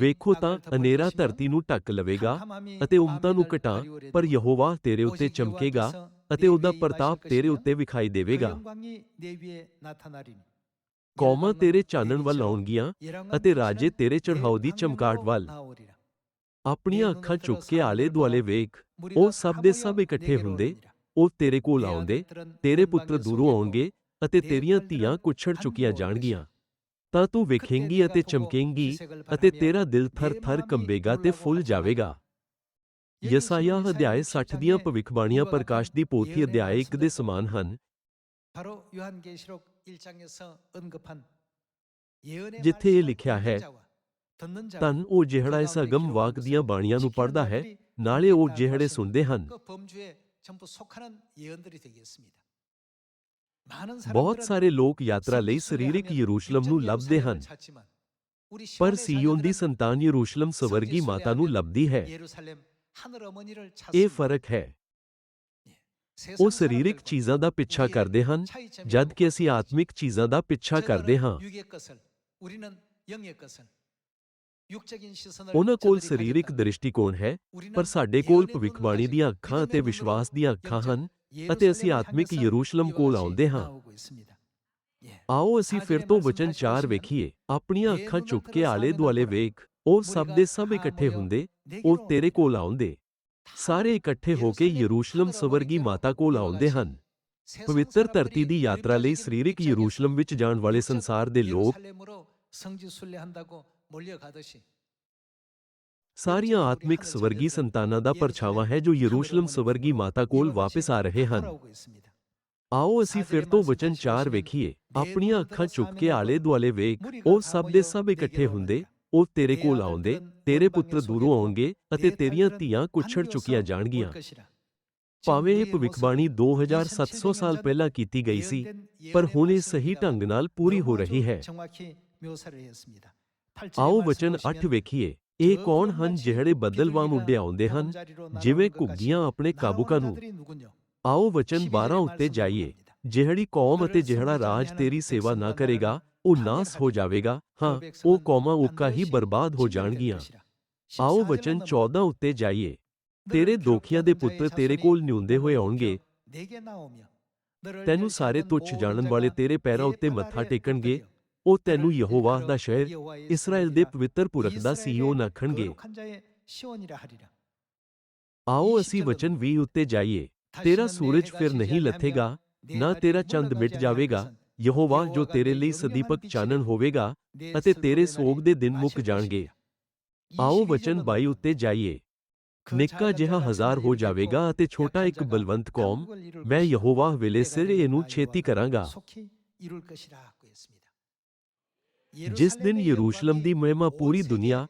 ਵੇਖੋ ਤਾਂ ਹਨੇਰਾ ਧਰਤੀ ਨੂੰ ਢੱਕ ਲਵੇਗਾ ਅਤੇ ਉਮਤਾਂ ਨੂੰ ਘਟਾ ਪਰ ਯਹੋਵਾ ਤੇਰੇ ਉੱਤੇ ਚਮਕੇਗਾ ਅਤੇ ਉਹਦਾ ਪ੍ਰਤਾਪ ਤੇਰੇ ਉੱਤੇ ਵਿਖਾਈ ਦੇਵੇਗਾ। ਕੌਮਾਂ ਤੇਰੇ ਚਾਨਣ ਵੱਲ ਆਉਣਗੀਆਂ ਅਤੇ ਰਾਜੇ ਤੇਰੇ ਚੜ੍ਹਾਉ ਦੀ ਚਮਕਾਟ ਵੱਲ। ਆਪਣੀਆਂ ਅੱਖਾਂ ਚੁੱਕ ਕੇ ਆਲੇ ਦੁਆਲੇ ਵੇਖ ਉਹ ਸਭ ਦੇ ਸਭ ਇਕੱਠੇ ਹੁੰਦੇ ਉਹ ਤੇਰੇ ਕੋਲ ਆਉਂਦੇ ਤੇਰੇ ਪੁੱਤਰ ਦੂਰੋਂ ਆਉਣਗੇ ਅਤੇ ਤੇਰੀਆਂ ਧੀਆਂ ਕੁਛੜ ਚੁੱਕੀਆਂ ਜਾਣਗੀਆਂ। ਤਾਂ ਤੂੰ ਵੇਖੇਂਗੀ ਅਤੇ ਚਮਕੇਂਗੀ ਅਤੇ ਤੇਰਾ ਦਿਲ ਥਰ-ਥਰ ਕੰਬੇਗਾ ਤੇ ਫੁੱਲ ਜਾਵੇਗਾ। ਯਸਾਯਾਹ ਅਧਿਆਇ 60 ਦੀਆਂ ਭਵਿੱਖਬਾਣੀਆਂ ਪ੍ਰਕਾਸ਼ ਦੀ ਪੋਥੀ ਅਧਿਆਇ 1 ਦੇ ਸਮਾਨ ਹਨ। ਜਿੱਥੇ ਇਹ ਲਿਖਿਆ ਹੈ ਧੰਨ ਉਹ ਜਿਹੜਾ ਇਸ ਅਗਮ ਵਾਕ ਦੀਆਂ ਬਾਣੀਆਂ ਨੂੰ ਪੜ੍ਹਦਾ ਹੈ ਨਾਲੇ ਉਹ ਜਿਹੜੇ ਸੁਣਦੇ ਹਨ। ਬਹੁਤ ਸਾਰੇ ਲੋਕ ਯਾਤਰਾ ਲਈ ਸਰੀਰਕ ਯਰੂਸ਼ਲਮ ਨੂੰ ਲੱਭਦੇ ਹਨ। ਪਰ ਸੀਯੋਨ ਦੀ ਸੰਤਾਨ ਯਰੂਸ਼ਲਮ ਸਵਰਗੀ ਮਾਤਾ ਨੂੰ ਲੱਭਦੀ ਹੈ। ਇਹ ਫ਼ਰਕ ਹੈ। ਉਹ ਸਰੀਰਕ ਚੀਜ਼ਾਂ ਦਾ ਪਿੱਛਾ ਕਰਦੇ ਹਨ ਜਦ ਕਿ ਅਸੀਂ ਆਤਮਿਕ ਚੀਜ਼ਾਂ ਦਾ ਪਿੱਛਾ ਕਰਦੇ ਹਾਂ। ਉਹਨਾਂ ਕੋਲ ਸਰੀਰਕ ਦ੍ਰਿਸ਼ਟੀਕੋਣ ਹੈ ਪਰ ਸਾਡੇ ਕੋਲ ਭਵਿੱਖਬਾਣੀ ਦੀਆਂ ਅੱਖਾਂ ਅਤੇ ਵਿਸ਼ਵਾਸ ਦੀਆਂ ਅੱਖਾਂ ਹਨ। ਅਤੇ ਅਸੀਂ ਆਤਮਿਕ ਯਰੂਸ਼ਲਮ ਕੋਲ ਆਉਂਦੇ ਹਾਂ। ਆਓ ਅਸੀਂ ਫਿਰ ਤੋਂ ਵਚਨ 4 ਵੇਖੀਏ। ਆਪਣੀਆਂ ਅੱਖਾਂ ਚੁੱਕ ਕੇ ਆਲੇ ਦੁਆਲੇ ਵੇਖ। ਉਹ ਸਭ ਦੇ ਸਭ ਇਕੱਠੇ ਹੁੰਦੇ, ਉਹ ਤੇਰੇ ਕੋਲ ਆਉਂਦੇ। ਸਾਰੇ ਇਕੱਠੇ ਹੋ ਕੇ ਯਰੂਸ਼ਲਮ ਸਵਰਗੀ ਮਾਤਾ ਕੋਲ ਆਉਂਦੇ ਹਨ। ਪਵਿੱਤਰ ਧਰਤੀ ਦੀ ਯਾਤਰਾ ਲਈ ਸਰੀਰਕ ਯਰੂਸ਼ਲਮ ਵਿੱਚ ਜਾਣ ਵਾਲੇ ਸੰਸਾਰ ਦੇ ਲੋਕ ਸਾਰੀਆਂ ਆਤਮਿਕ ਸਵਰਗੀ ਸੰਤਾਨਾਂ ਦਾ ਪਰਛਾਵਾਂ ਹੈ ਜੋ ਯਰੂਸ਼ਲਮ ਸਵਰਗੀ ਮਾਤਾ ਕੋਲ ਵਾਪਸ ਆ ਰਹੇ ਹਨ। ਆਓ ਅਸੀਂ ਫਿਰ ਤੋਂ ਵਚਨ 4 ਵੇਖੀਏ। ਆਪਣੀਆਂ ਅੱਖਾਂ ਚੁੱਕ ਕੇ ਆਲੇ ਦੁਆਲੇ ਵੇਖ, ਉਹ ਸਭ ਦੇ ਸਭ ਇਕੱਠੇ ਹੁੰਦੇ, ਉਹ ਤੇਰੇ ਕੋਲ ਆਉਂਦੇ, ਤੇਰੇ ਪੁੱਤਰ ਦੂਰੋਂ ਆਉਣਗੇ ਅਤੇ ਤੇਰੀਆਂ ਧੀਆਂ ਕੁਛੜ ਚੁੱਕੀਆਂ ਜਾਣਗੀਆਂ। ਭਾਵੇਂ ਇਹ ਭਵਿੱਖਬਾਣੀ 2700 ਸਾਲ ਪਹਿਲਾਂ ਕੀਤੀ ਗਈ ਸੀ, ਪਰ ਹੁਣ ਇਹ ਸਹੀ ਢੰਗ ਨਾਲ ਪੂਰੀ ਹੋ ਰਹੀ ਹੈ। ਆਓ ਵਚਨ 8 ਵੇਖੀਏ। ਇਹ ਕੌਣ ਹਨ ਜਿਹੜੇ ਬੱਦਲ ਉੱਡੇ ਆਉਂਦੇ ਹਨ? ਜਿਵੇਂ ਘੁੱਗੀਆਂ ਆਪਣੇ ਕਾਬੂਕਾਂ ਨੂੰ ਆਓ ਵਚਨ 12 ਉੱਤੇ ਜਾਈਏ। ਜਿਹੜੀ ਕੌਮ ਅਤੇ ਜਿਹੜਾ ਰਾਜ ਤੇਰੀ ਸੇਵਾ ਨਾ ਕਰੇਗਾ, ਉਹ ਨਾਸ ਹੋ ਜਾਵੇਗਾ। ਹਾਂ, ਉਹ ਕੌਮਾਂ ਉੱਕਾ ਹੀ ਬਰਬਾਦ ਹੋ ਜਾਣਗੀਆਂ। ਆਓ ਵਚਨ 14 ਉੱਤੇ ਜਾਈਏ। ਤੇਰੇ ਦੋਖੀਆਂ ਦੇ ਪੁੱਤਰ ਤੇਰੇ ਕੋਲ ਨਿਉਂਦੇ ਹੋਏ ਆਉਣਗੇ। ਤੈਨੂੰ ਸਾਰੇ ਤੁੱਛ ਜਾਣਨ ਵਾਲੇ ਤੇਰੇ ਪੈਰਾਂ ਉੱਤੇ ਮੱਥਾ ਟੇਕਣਗੇ। ਉਹ ਤੈਨੂੰ ਯਹੋਵਾਹ ਦਾ ਸ਼ਹਿਰ ਇਸਰਾਇਲ ਦੇ ਪਵਿੱਤਰ ਪੁਰਖ ਦਾ ਸੀਯੋਨ ਆਖਣਗੇ ਆਓ ਅਸੀਂ ਵਚਨ 20 ਉੱਤੇ ਜਾਈਏ ਤੇਰਾ ਸੂਰਜ ਫਿਰ ਨਹੀਂ ਲੱਥੇਗਾ ਨਾ ਤੇਰਾ ਚੰਦ ਮਿਟ ਜਾਵੇਗਾ ਯਹੋਵਾ ਜੋ ਤੇਰੇ ਲਈ ਸਦੀਪਕ ਚਾਨਣ ਹੋਵੇਗਾ ਅਤੇ ਤੇਰੇ ਸੋਗ ਦੇ ਦਿਨ ਮੁੱਕ ਜਾਣਗੇ ਆਓ ਵਚਨ 22 ਉੱਤੇ ਜਾਈਏ ਨਿੱਕਾ ਜਿਹਾ ਹਜ਼ਾਰ ਹੋ ਜਾਵੇਗਾ ਅਤੇ ਛੋਟਾ ਇੱਕ ਬਲਵੰਤ ਕੌਮ ਮੈਂ ਯਹੋਵਾਹ ਵੇਲੇ ਸਿਰ ਇਹਨੂੰ ਛੇਤੀ ਕਰਾਂਗਾ ਜਿਸ ਦਿਨ ਯਰੂਸ਼ਲਮ ਦੀ ਮਹਿਮਾ ਪੂਰੀ ਦੁਨੀਆ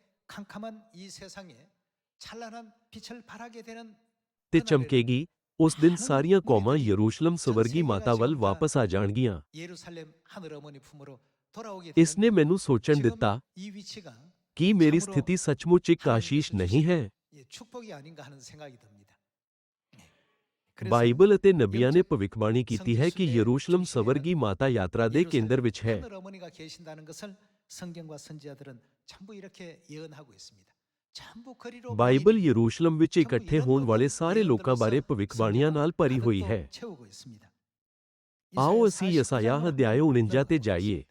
ਤੇ ਚਮਕੇਗੀ ਉਸ ਦਿਨ ਸਾਰੀਆਂ ਕੌਮਾਂ ਯਰੂਸ਼ਲਮ ਸਵਰਗੀ ਮਾਤਾ ਵੱਲ ਵਾਪਸ ਆ ਜਾਣਗੀਆਂ ਇਸ ਨੇ ਮੈਨੂੰ ਸੋਚਣ ਦਿੱਤਾ ਕੀ ਮੇਰੀ ਸਥਿਤੀ ਸੱਚਮੁੱਚ ਇੱਕ ਆਸ਼ੀਸ਼ ਨਹੀਂ ਹੈ ਬਾਈਬਲ ਅਤੇ ਨਬੀਆਂ ਨੇ ਭਵਿੱਖਬਾਣੀ ਕੀਤੀ ਹੈ ਕਿ ਯਰੂਸ਼ਲਮ ਸਵਰਗੀ ਮਾਤਾ ਯਾਤਰਾ ਦੇ ਕੇਂਦਰ ਵਿੱਚ ਹੈ ਬਾਈਬਲ ਯਰੂਸ਼ਲਮ ਵਿੱਚ ਇਕੱਠੇ ਹੋਣ ਵਾਲੇ ਸਾਰੇ ਲੋਕਾਂ ਬਾਰੇ ਭਵਿੱਖਬਾਣੀਆਂ ਨਾਲ ਭਰੀ ਹੋਈ ਹੈ ਆਓ ਅਸੀਂ ਯਸਾਯਾਹ ਅਧਿਆਇ 49 ਤੇ ਜਾਈਏ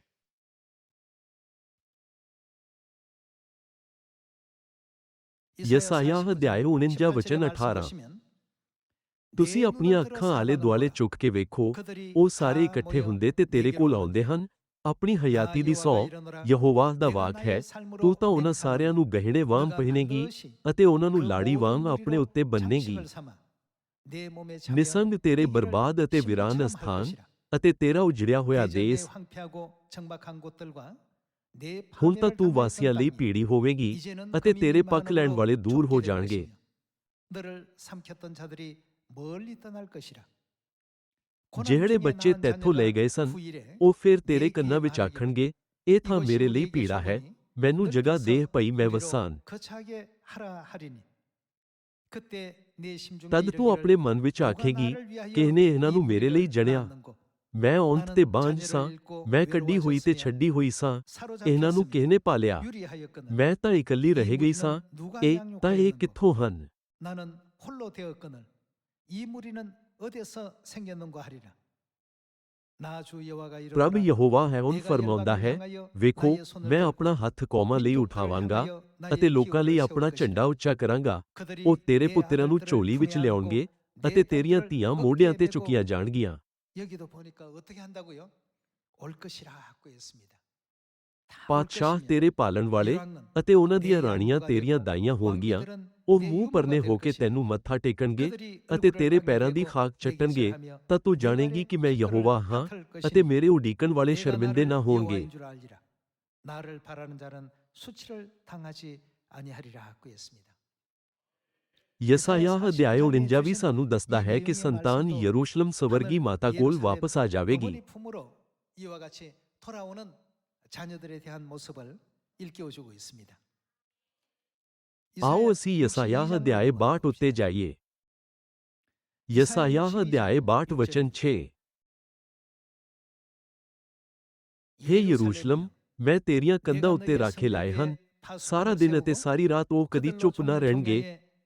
ਯਸਾਯਾਹ ਅਧਿਆਇ 49 ਵਚਨ 18 ਤੁਸੀਂ ਆਪਣੀਆਂ ਅੱਖਾਂ ਆਲੇ ਦੁਆਲੇ ਚੁੱਕ ਕੇ ਵੇਖੋ, ਉਹ ਸਾਰੇ ਇਕੱਠੇ ਹੁੰਦੇ ਤੇ ਤੇਰੇ ਕੋਲ ਆਉਂਦੇ ਹਨ। ਆਪਣੀ ਹਯਾਤੀ ਦੀ ਸੌ ਯਹੋਵਾਹ ਦਾ ਵਾਕ ਹੈ, ਤੂੰ ਤਾਂ ਉਹਨਾਂ ਸਾਰਿਆਂ ਨੂੰ ਗਹਿਣੇ ਵਾਂਗ ਪਹਿਨੇਗੀ ਅਤੇ ਉਹਨਾਂ ਨੂੰ ਲਾੜੀ ਵਾਂਗ ਆਪਣੇ ਉੱਤੇ ਬੰਨੇਗੀ ਨਿਸੰਗ ਤੇਰੇ ਬਰਬਾਦ ਅਤੇ ਵਿਰਾਨ ਸਥਾਨ ਅਤੇ ਤੇਰਾ ਉਜੜਿਆ ਹੋਇਆ ਦੇਸ। ਹੁਣ ਤਾਂ ਤੂੰ ਵਾਸੀਆਂ ਲਈ ਪੀੜੀ ਹੋਵੇਗੀ ਅਤੇ ਤੇਰੇ ਪੱਖ ਲੈਣ ਵਾਲੇ ਦੂਰ ਹੋ ਜਾਣਗੇ। ਜਿਹੜੇ ਬੱਚੇ ਤੈਥੋਂ ਲਏ ਗਏ ਸਨ ਉਹ ਫਿਰ ਤੇਰੇ ਕੰਨਾਂ ਵਿੱਚ ਆਖਣਗੇ ਇਹ ਥਾਂ ਮੇਰੇ ਲਈ ਪੀੜਾ ਹੈ ਮੈਨੂੰ ਜਗ੍ਹਾ ਦੇਹ ਪਈ ਮੈਂ ਵਸਾਂ। ਤਦ ਤੂੰ ਆਪਣੇ ਮਨ ਵਿੱਚ ਆਖੇਗੀ ਕਿ ਇਹਨੇ ਇਹਨਾਂ ਨੂੰ ਮੇਰੇ ਲਈ ਜਣਿਆ? ਮੈਂ ਔਂਤ ਤੇ ਬਾਂਝ ਸਾਂ ਮੈਂ ਕੱਢੀ ਹੋਈ ਤੇ ਛੱਡੀ ਹੋਈ ਸਾਂ ਇਹਨਾਂ ਨੂੰ ਕਿਸ ਨੇ ਪਾਲਿਆ? ਮੈਂ ਤਾਂ ਇਕੱਲੀ ਰਹਿ ਗਈ ਸਾਂ ਇਹ ਤਾਂ ਇਹ ਕਿੱਥੋਂ ਹਨ? ਪ੍ਰਭ ਯਹੋਵਾ ਹੈ ਉਹਨ ਫਰਮਾਉਂਦਾ ਹੈ ਵੇਖੋ ਮੈਂ ਆਪਣਾ ਹੱਥ ਕੌਮਾਂ ਲਈ ਉਠਾਵਾਂਗਾ ਅਤੇ ਲੋਕਾਂ ਲਈ ਆਪਣਾ ਝੰਡਾ ਉੱਚਾ ਕਰਾਂਗਾ ਉਹ ਤੇਰੇ ਪੁੱਤਰਾਂ ਨੂੰ ਝੋਲੀ ਵਿੱਚ ਲਿਆਉਣਗੇ ਅਤੇ ਤੇਰੀਆਂ ਧੀਆਂ ਮੋਢਿਆਂ ਤੇ ਚੁੱਕੀਆਂ ਜਾਣਗੀਆਂ ਪਾਤਸ਼ਾਹ ਤੇਰੇ ਪਾਲਣ ਵਾਲੇ ਅਤੇ ਉਹਨਾਂ ਦੀਆਂ ਰਾਣੀਆਂ ਤੇਰੀਆਂ ਦਾਈਆਂ ਹੋਣਗੀਆਂ ਉਹ 내 ਮੂੰਹ 효모가 ਪਰਨੇ 될 ਹੋ ਕੇ 것이라. ਤੈਨੂੰ ਮੱਥਾ ਟੇਕਣਗੇ 그들이 ਅਤੇ 얼굴을 ਤੇਰੇ 땅에 ਪੈਰਾਂ ਦੀ 대고 ਖਾਕ 내게 ਚੱਟਣਗੇ 절하며 ਤਾਂ ਤੂੰ 내 ਜਾਣੇਗੀ 발에 ਕਿ ਮੈਂ 깃털을 ਯਹੋਵਾ ਹਾਂ 깃털 ਅਤੇ 것이니 ਮੇਰੇ ਉਡੀਕਣ ਵਾਲੇ 내가 ਸ਼ਰਮਿੰਦੇ 나를 ਨਾ ਹੋਣਗੇ 여호와인 줄 알리라. 나를 바라는 자는 수치를 당하지 아니하리라고 했습니다. ਯਸਾਯਾਹ ਅਧਿਆਇ 49 ਵੀ ਸਾਨੂੰ ਦੱਸਦਾ ਹੈ ਕਿ ਸੰਤਾਨ ਯਰੂਸ਼ਲਮ ਸਵਰਗੀ ਮਾਤਾ ਕੋਲ ਵਾਪਸ ਆ ਜਾਵੇਗੀ 어머니 품으로 이와 같이 돌아오는 자녀들에 대한 모습을 일깨워주고 있습니다. ਆਓ ਅਸੀਂ ਯਸਾਯਾਹ ਅਧਿਆਇ 62 ਉੱਤੇ ਜਾਈਏ ਯਸਾਯਾਹ ਅਧਿਆਇ 62 ਵਚਨ 6 ਹੇ ਯਰੂਸ਼ਲਮ ਮੈਂ ਤੇਰੀਆਂ ਕੰਧਾਂ ਉੱਤੇ ਰਾਖੇ ਲਾਏ ਹਨ ਸਾਰਾ ਦਿਨ ਅਤੇ ਸਾਰੀ ਰਾਤ ਉਹ ਕਦੀ ਚੁੱਪ ਨਾ ਰਹਿਣਗੇ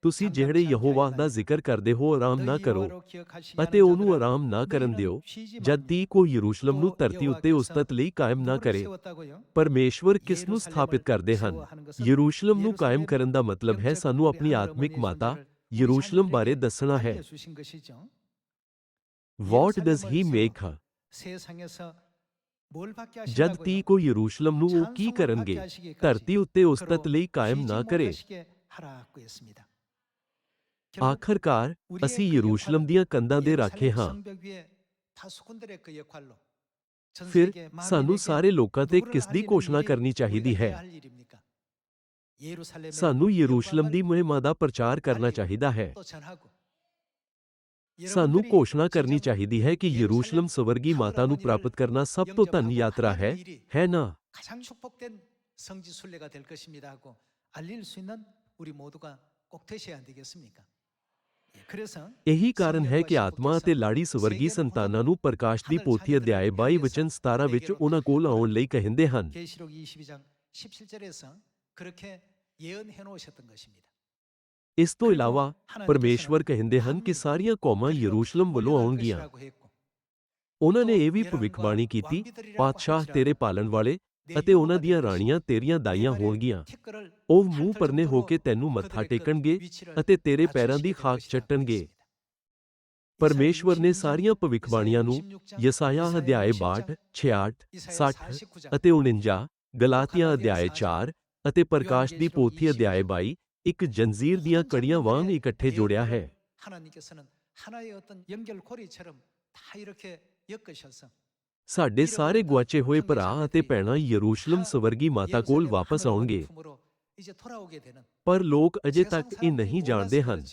ਤੁਸੀਂ ਜਿਹੜੇ ਯਹੋਵਾਹ ਦਾ ਜ਼ਿਕਰ ਕਰਦੇ ਹੋ ਆਰਾਮ ਨਾ ਕਰੋ ਅਤੇ ਉਹਨੂੰ ਆਰਾਮ ਨਾ ਕਰਨ ਦਿਓ ਜਦ ਤੀਕ ਕੋ ਯਰੂਸ਼ਲਮ ਨੂੰ ਧਰਤੀ ਉੱਤੇ ਉਸਤਤ ਲਈ ਕਾਇਮ ਨਾ ਕਰੇ ਪਰਮੇਸ਼ਵਰ ਕਿਸ ਨੂੰ ਸਥਾਪਿਤ ਕਰਦੇ ਹਨ ਯਰੂਸ਼ਲਮ ਨੂੰ ਕਾਇਮ ਕਰਨ ਦਾ ਮਤਲਬ ਹੈ ਸਾਨੂੰ ਆਪਣੀ ਆਤਮਿਕ ਮਾਤਾ ਯਰੂਸ਼ਲਮ ਬਾਰੇ ਦੱਸਣਾ ਹੈ ਵਾਟ ਡਸ ਹੀ ਮੇਕ ਹਰ ਜਦ ਤੀਕ ਕੋ ਯਰੂਸ਼ਲਮ ਨੂੰ ਉਹ ਕੀ ਕਰਨਗੇ ਧਰਤੀ ਉੱਤੇ ਉਸਤਤ ਲਈ ਕਾਇਮ ਨਾ ਕਰੇ ਆਖਰਕਾਰ ਅਸੀਂ ਯਰੂਸ਼ਲਮ ਦੀਆਂ ਕੰਧਾਂ ਦੇ ਰਾਖੇ ਹਾਂ ਫਿਰ ਸਾਨੂੰ ਸਾਰੇ ਲੋਕਾਂ ਤੇ ਕਿਸ ਦੀ ਘੋਸ਼ਣਾ ਕਰਨੀ ਚਾਹੀਦੀ ਹੈ ਸਾਨੂੰ ਯਰੂਸ਼ਲਮ ਦੀ ਮੁਹਿੰਮ ਦਾ ਪ੍ਰਚਾਰ ਕਰਨਾ ਚਾਹੀਦਾ ਹੈ ਸਾਨੂੰ ਘੋਸ਼ਣਾ ਕਰਨੀ ਚਾਹੀਦੀ ਹੈ ਕਿ ਯਰੂਸ਼ਲਮ ਸਵਰਗੀ ਮਾਤਾ ਨੂੰ ਪ੍ਰਾਪਤ ਕਰਨਾ ਸਭ ਤੋਂ ਧਨ ਯਾਤਰਾ ਹੈ ਹੈ ਨਾ 가장 축복된 성지 순례가 될 것입니다 하고 알릴 수 있는 우리 모두가 꼭 되셔야 안 되겠습니까? ਇਹੀ ਕਾਰਨ ਹੈ ਕਿ ਆਤਮਾ ਅਤੇ ਲਾੜੀ ਸਵਰਗੀ ਸੰਤਾਨਾਂ ਨੂੰ ਪ੍ਰਕਾਸ਼ ਦੀ ਪੋਥੀ ਅਧਿਆਇ 22 ਵਚਨ 17 ਵਿੱਚ ਉਹਨਾਂ ਕੋਲ ਆਉਣ ਲਈ ਕਹਿੰਦੇ ਹਨ। ਇਸ ਤੋਂ ਇਲਾਵਾ ਪਰਮੇਸ਼ਵਰ ਕਹਿੰਦੇ ਹਨ ਕਿ ਸਾਰੀਆਂ ਕੌਮਾਂ ਯਰੂਸ਼ਲਮ ਵੱਲੋਂ ਆਉਣਗੀਆਂ। ਉਹਨਾਂ ਨੇ ਇਹ ਵੀ ਭਵਿੱਖਬਾਣੀ ਕੀਤੀ ਪਾਤਸ਼ਾਹ ਤੇਰੇ ਪਾਲਣ ਵਾਲੇ ਅਤੇ ਉਹਨਾਂ ਦੀਆਂ ਰਾਣੀਆਂ ਤੇਰੀਆਂ ਦਾਈਆਂ ਹੋਣਗੀਆਂ 티끌을 ਉਹ ਮੂੰਹ ਪਰਨੇ ਹੋ ਕੇ ਤੈਨੂੰ ਮੱਥਾ ਟੇਕਣਗੇ ਅਤੇ ਤੇਰੇ ਪੈਰਾਂ ਦੀ ਖਾਕ ਚੱਟਣਗੇ ਪਰਮੇਸ਼ਵਰ ਨੇ ਸਾਰੀਆਂ ਭਵਿੱਖਬਾਣੀਆਂ ਨੂੰ ਯਸਾਇਆ ਅਧਿਆਏ 62 66 60 ਅਤੇ 49 ਗਲਾਤੀਆ ਅਧਿਆਏ 4 ਅਤੇ ਪ੍ਰਕਾਸ਼ ਦੀ ਪੋਥੀ ਅਧਿਆਏ 22 ਇੱਕ ਜੰਜ਼ੀਰ ਦੀਆਂ ਕੜੀਆਂ ਵਾਂਗ ਇਕੱਠੇ ਜੋੜਿਆ ਹੈ 하나님께서는 하나의 어떤 연결고리처럼 다 이렇게 엮으셔서 ਸਾਡੇ ਸਾਰੇ ਗੁਆਚੇ ਹੋਏ ਭਰਾ ਅਤੇ ਭੈਣਾਂ ਯਰੂਸ਼ਲਮ ਸਵਰਗੀ ਮਾਤਾ ਕੋਲ ਵਾਪਸ ਆਉਣਗੇ 품으로 이제 돌아오게 되는 ਪਰ ਲੋਕ ਅਜੇ ਤੱਕ ਇਹ ਨਹੀਂ ਜਾਣਦੇ ਹਨ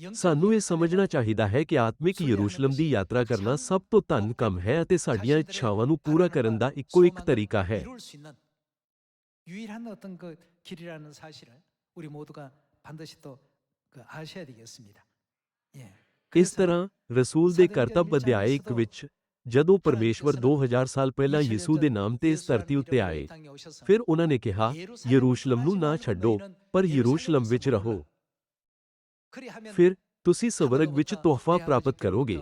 ਸਾਨੂੰ ਇਹ ਸਮਝਣਾ ਚਾਹੀਦਾ ਹੈ ਕਿ ਆਤਮਿਕ ਯਰੂਸ਼ਲਮ ਦੀ ਯਾਤਰਾ ਕਰਨਾ ਸਭ ਤੋਂ ਧਨ ਕੰਮ ਹੈ ਅਤੇ ਸਾਡੀਆਂ ਇੱਛਾਵਾਂ ਨੂੰ ਪੂਰਾ ਕਰਨ ਦਾ ਇੱਕੋ ਇੱਕ ਤਰੀਕਾ ਹੈ 이룰 수 있는 유일한 어떤 그 길이라는 사실을 우리 모두가 반드시 또그 아셔야 되겠습니다. 예. ਇਸ ਤਰ੍ਹਾਂ ਰਸੂਲ ਦੇ ਕਰਤੱਵ ਅਧਿਆਇ 1 ਵਿੱਚ ਜਦੋਂ ਪਰਮੇਸ਼ਵਰ 2000 ਸਾਲ ਪਹਿਲਾਂ ਯਿਸੂ ਦੇ ਨਾਮ ਤੇ ਇਸ ਧਰਤੀ ਉੱਤੇ ਆਏ, ਫਿਰ ਉਹਨਾਂ ਨੇ ਕਿਹਾ, ਯਰੂਸ਼ਲਮ ਨੂੰ ਨਾ ਛੱਡੋ, ਪਰ ਯਰੂਸ਼ਲਮ ਵਿੱਚ ਰਹੋ। ਫਿਰ ਤੁਸੀਂ ਸਵਰਗ ਵਿੱਚ ਤੋਹਫਾ ਪ੍ਰਾਪਤ ਕਰੋਗੇ।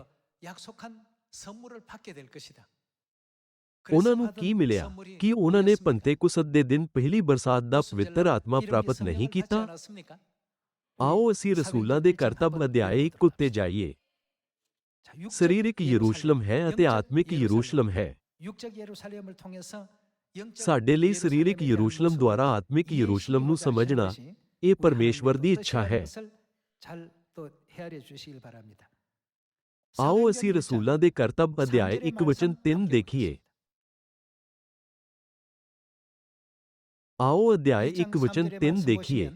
ਉਹਨਾਂ ਨੂੰ ਕੀ ਮਿਲਿਆ ਕਿ ਉਹਨਾਂ ਨੇ ਪੰਤੇਕੁਸਤ ਦੇ ਦਿਨ ਪਹਿਲੀ ਬਰਸਾਤ ਦਾ ਪਵਿੱਤਰ ਆਤਮਾ ਪ੍ਰਾਪਤ ਨਹੀਂ ਕੀਤਾ? ਆਓ ਅਸੀਂ ਰਸੂਲਾਂ ਦੇ ਕਰਤੱਵ ਅਧਿਆਏ 1 ਉੱਤੇ ਜਾਈਏ। ਸਰੀਰਿਕ ਯਰੂਸ਼ਲਮ ਹੈ ਅਤੇ ਆਤਮਿਕ ਯਰੂਸ਼ਲਮ ਹੈ ਸਾਡੇ ਲਈ ਸਰੀਰਿਕ ਯਰੂਸ਼ਲਮ ਦੁਆਰਾ ਆਤਮਿਕ ਯਰੂਸ਼ਲਮ ਨੂੰ ਸਮਝਣਾ ਇਹ ਪਰਮੇਸ਼ਵਰ ਦੀ ਇੱਛਾ ਹੈ ਆਓ ਅਸੀਂ ਰਸੂਲਾਂ ਦੇ ਕਰਤੱਵ ਅਧਿਆਇ 1 ਵਚਨ 3 ਦੇਖੀਏ ਆਓ ਅਧਿਆਇ 1 ਵਚਨ 3 ਦੇਖੀਏ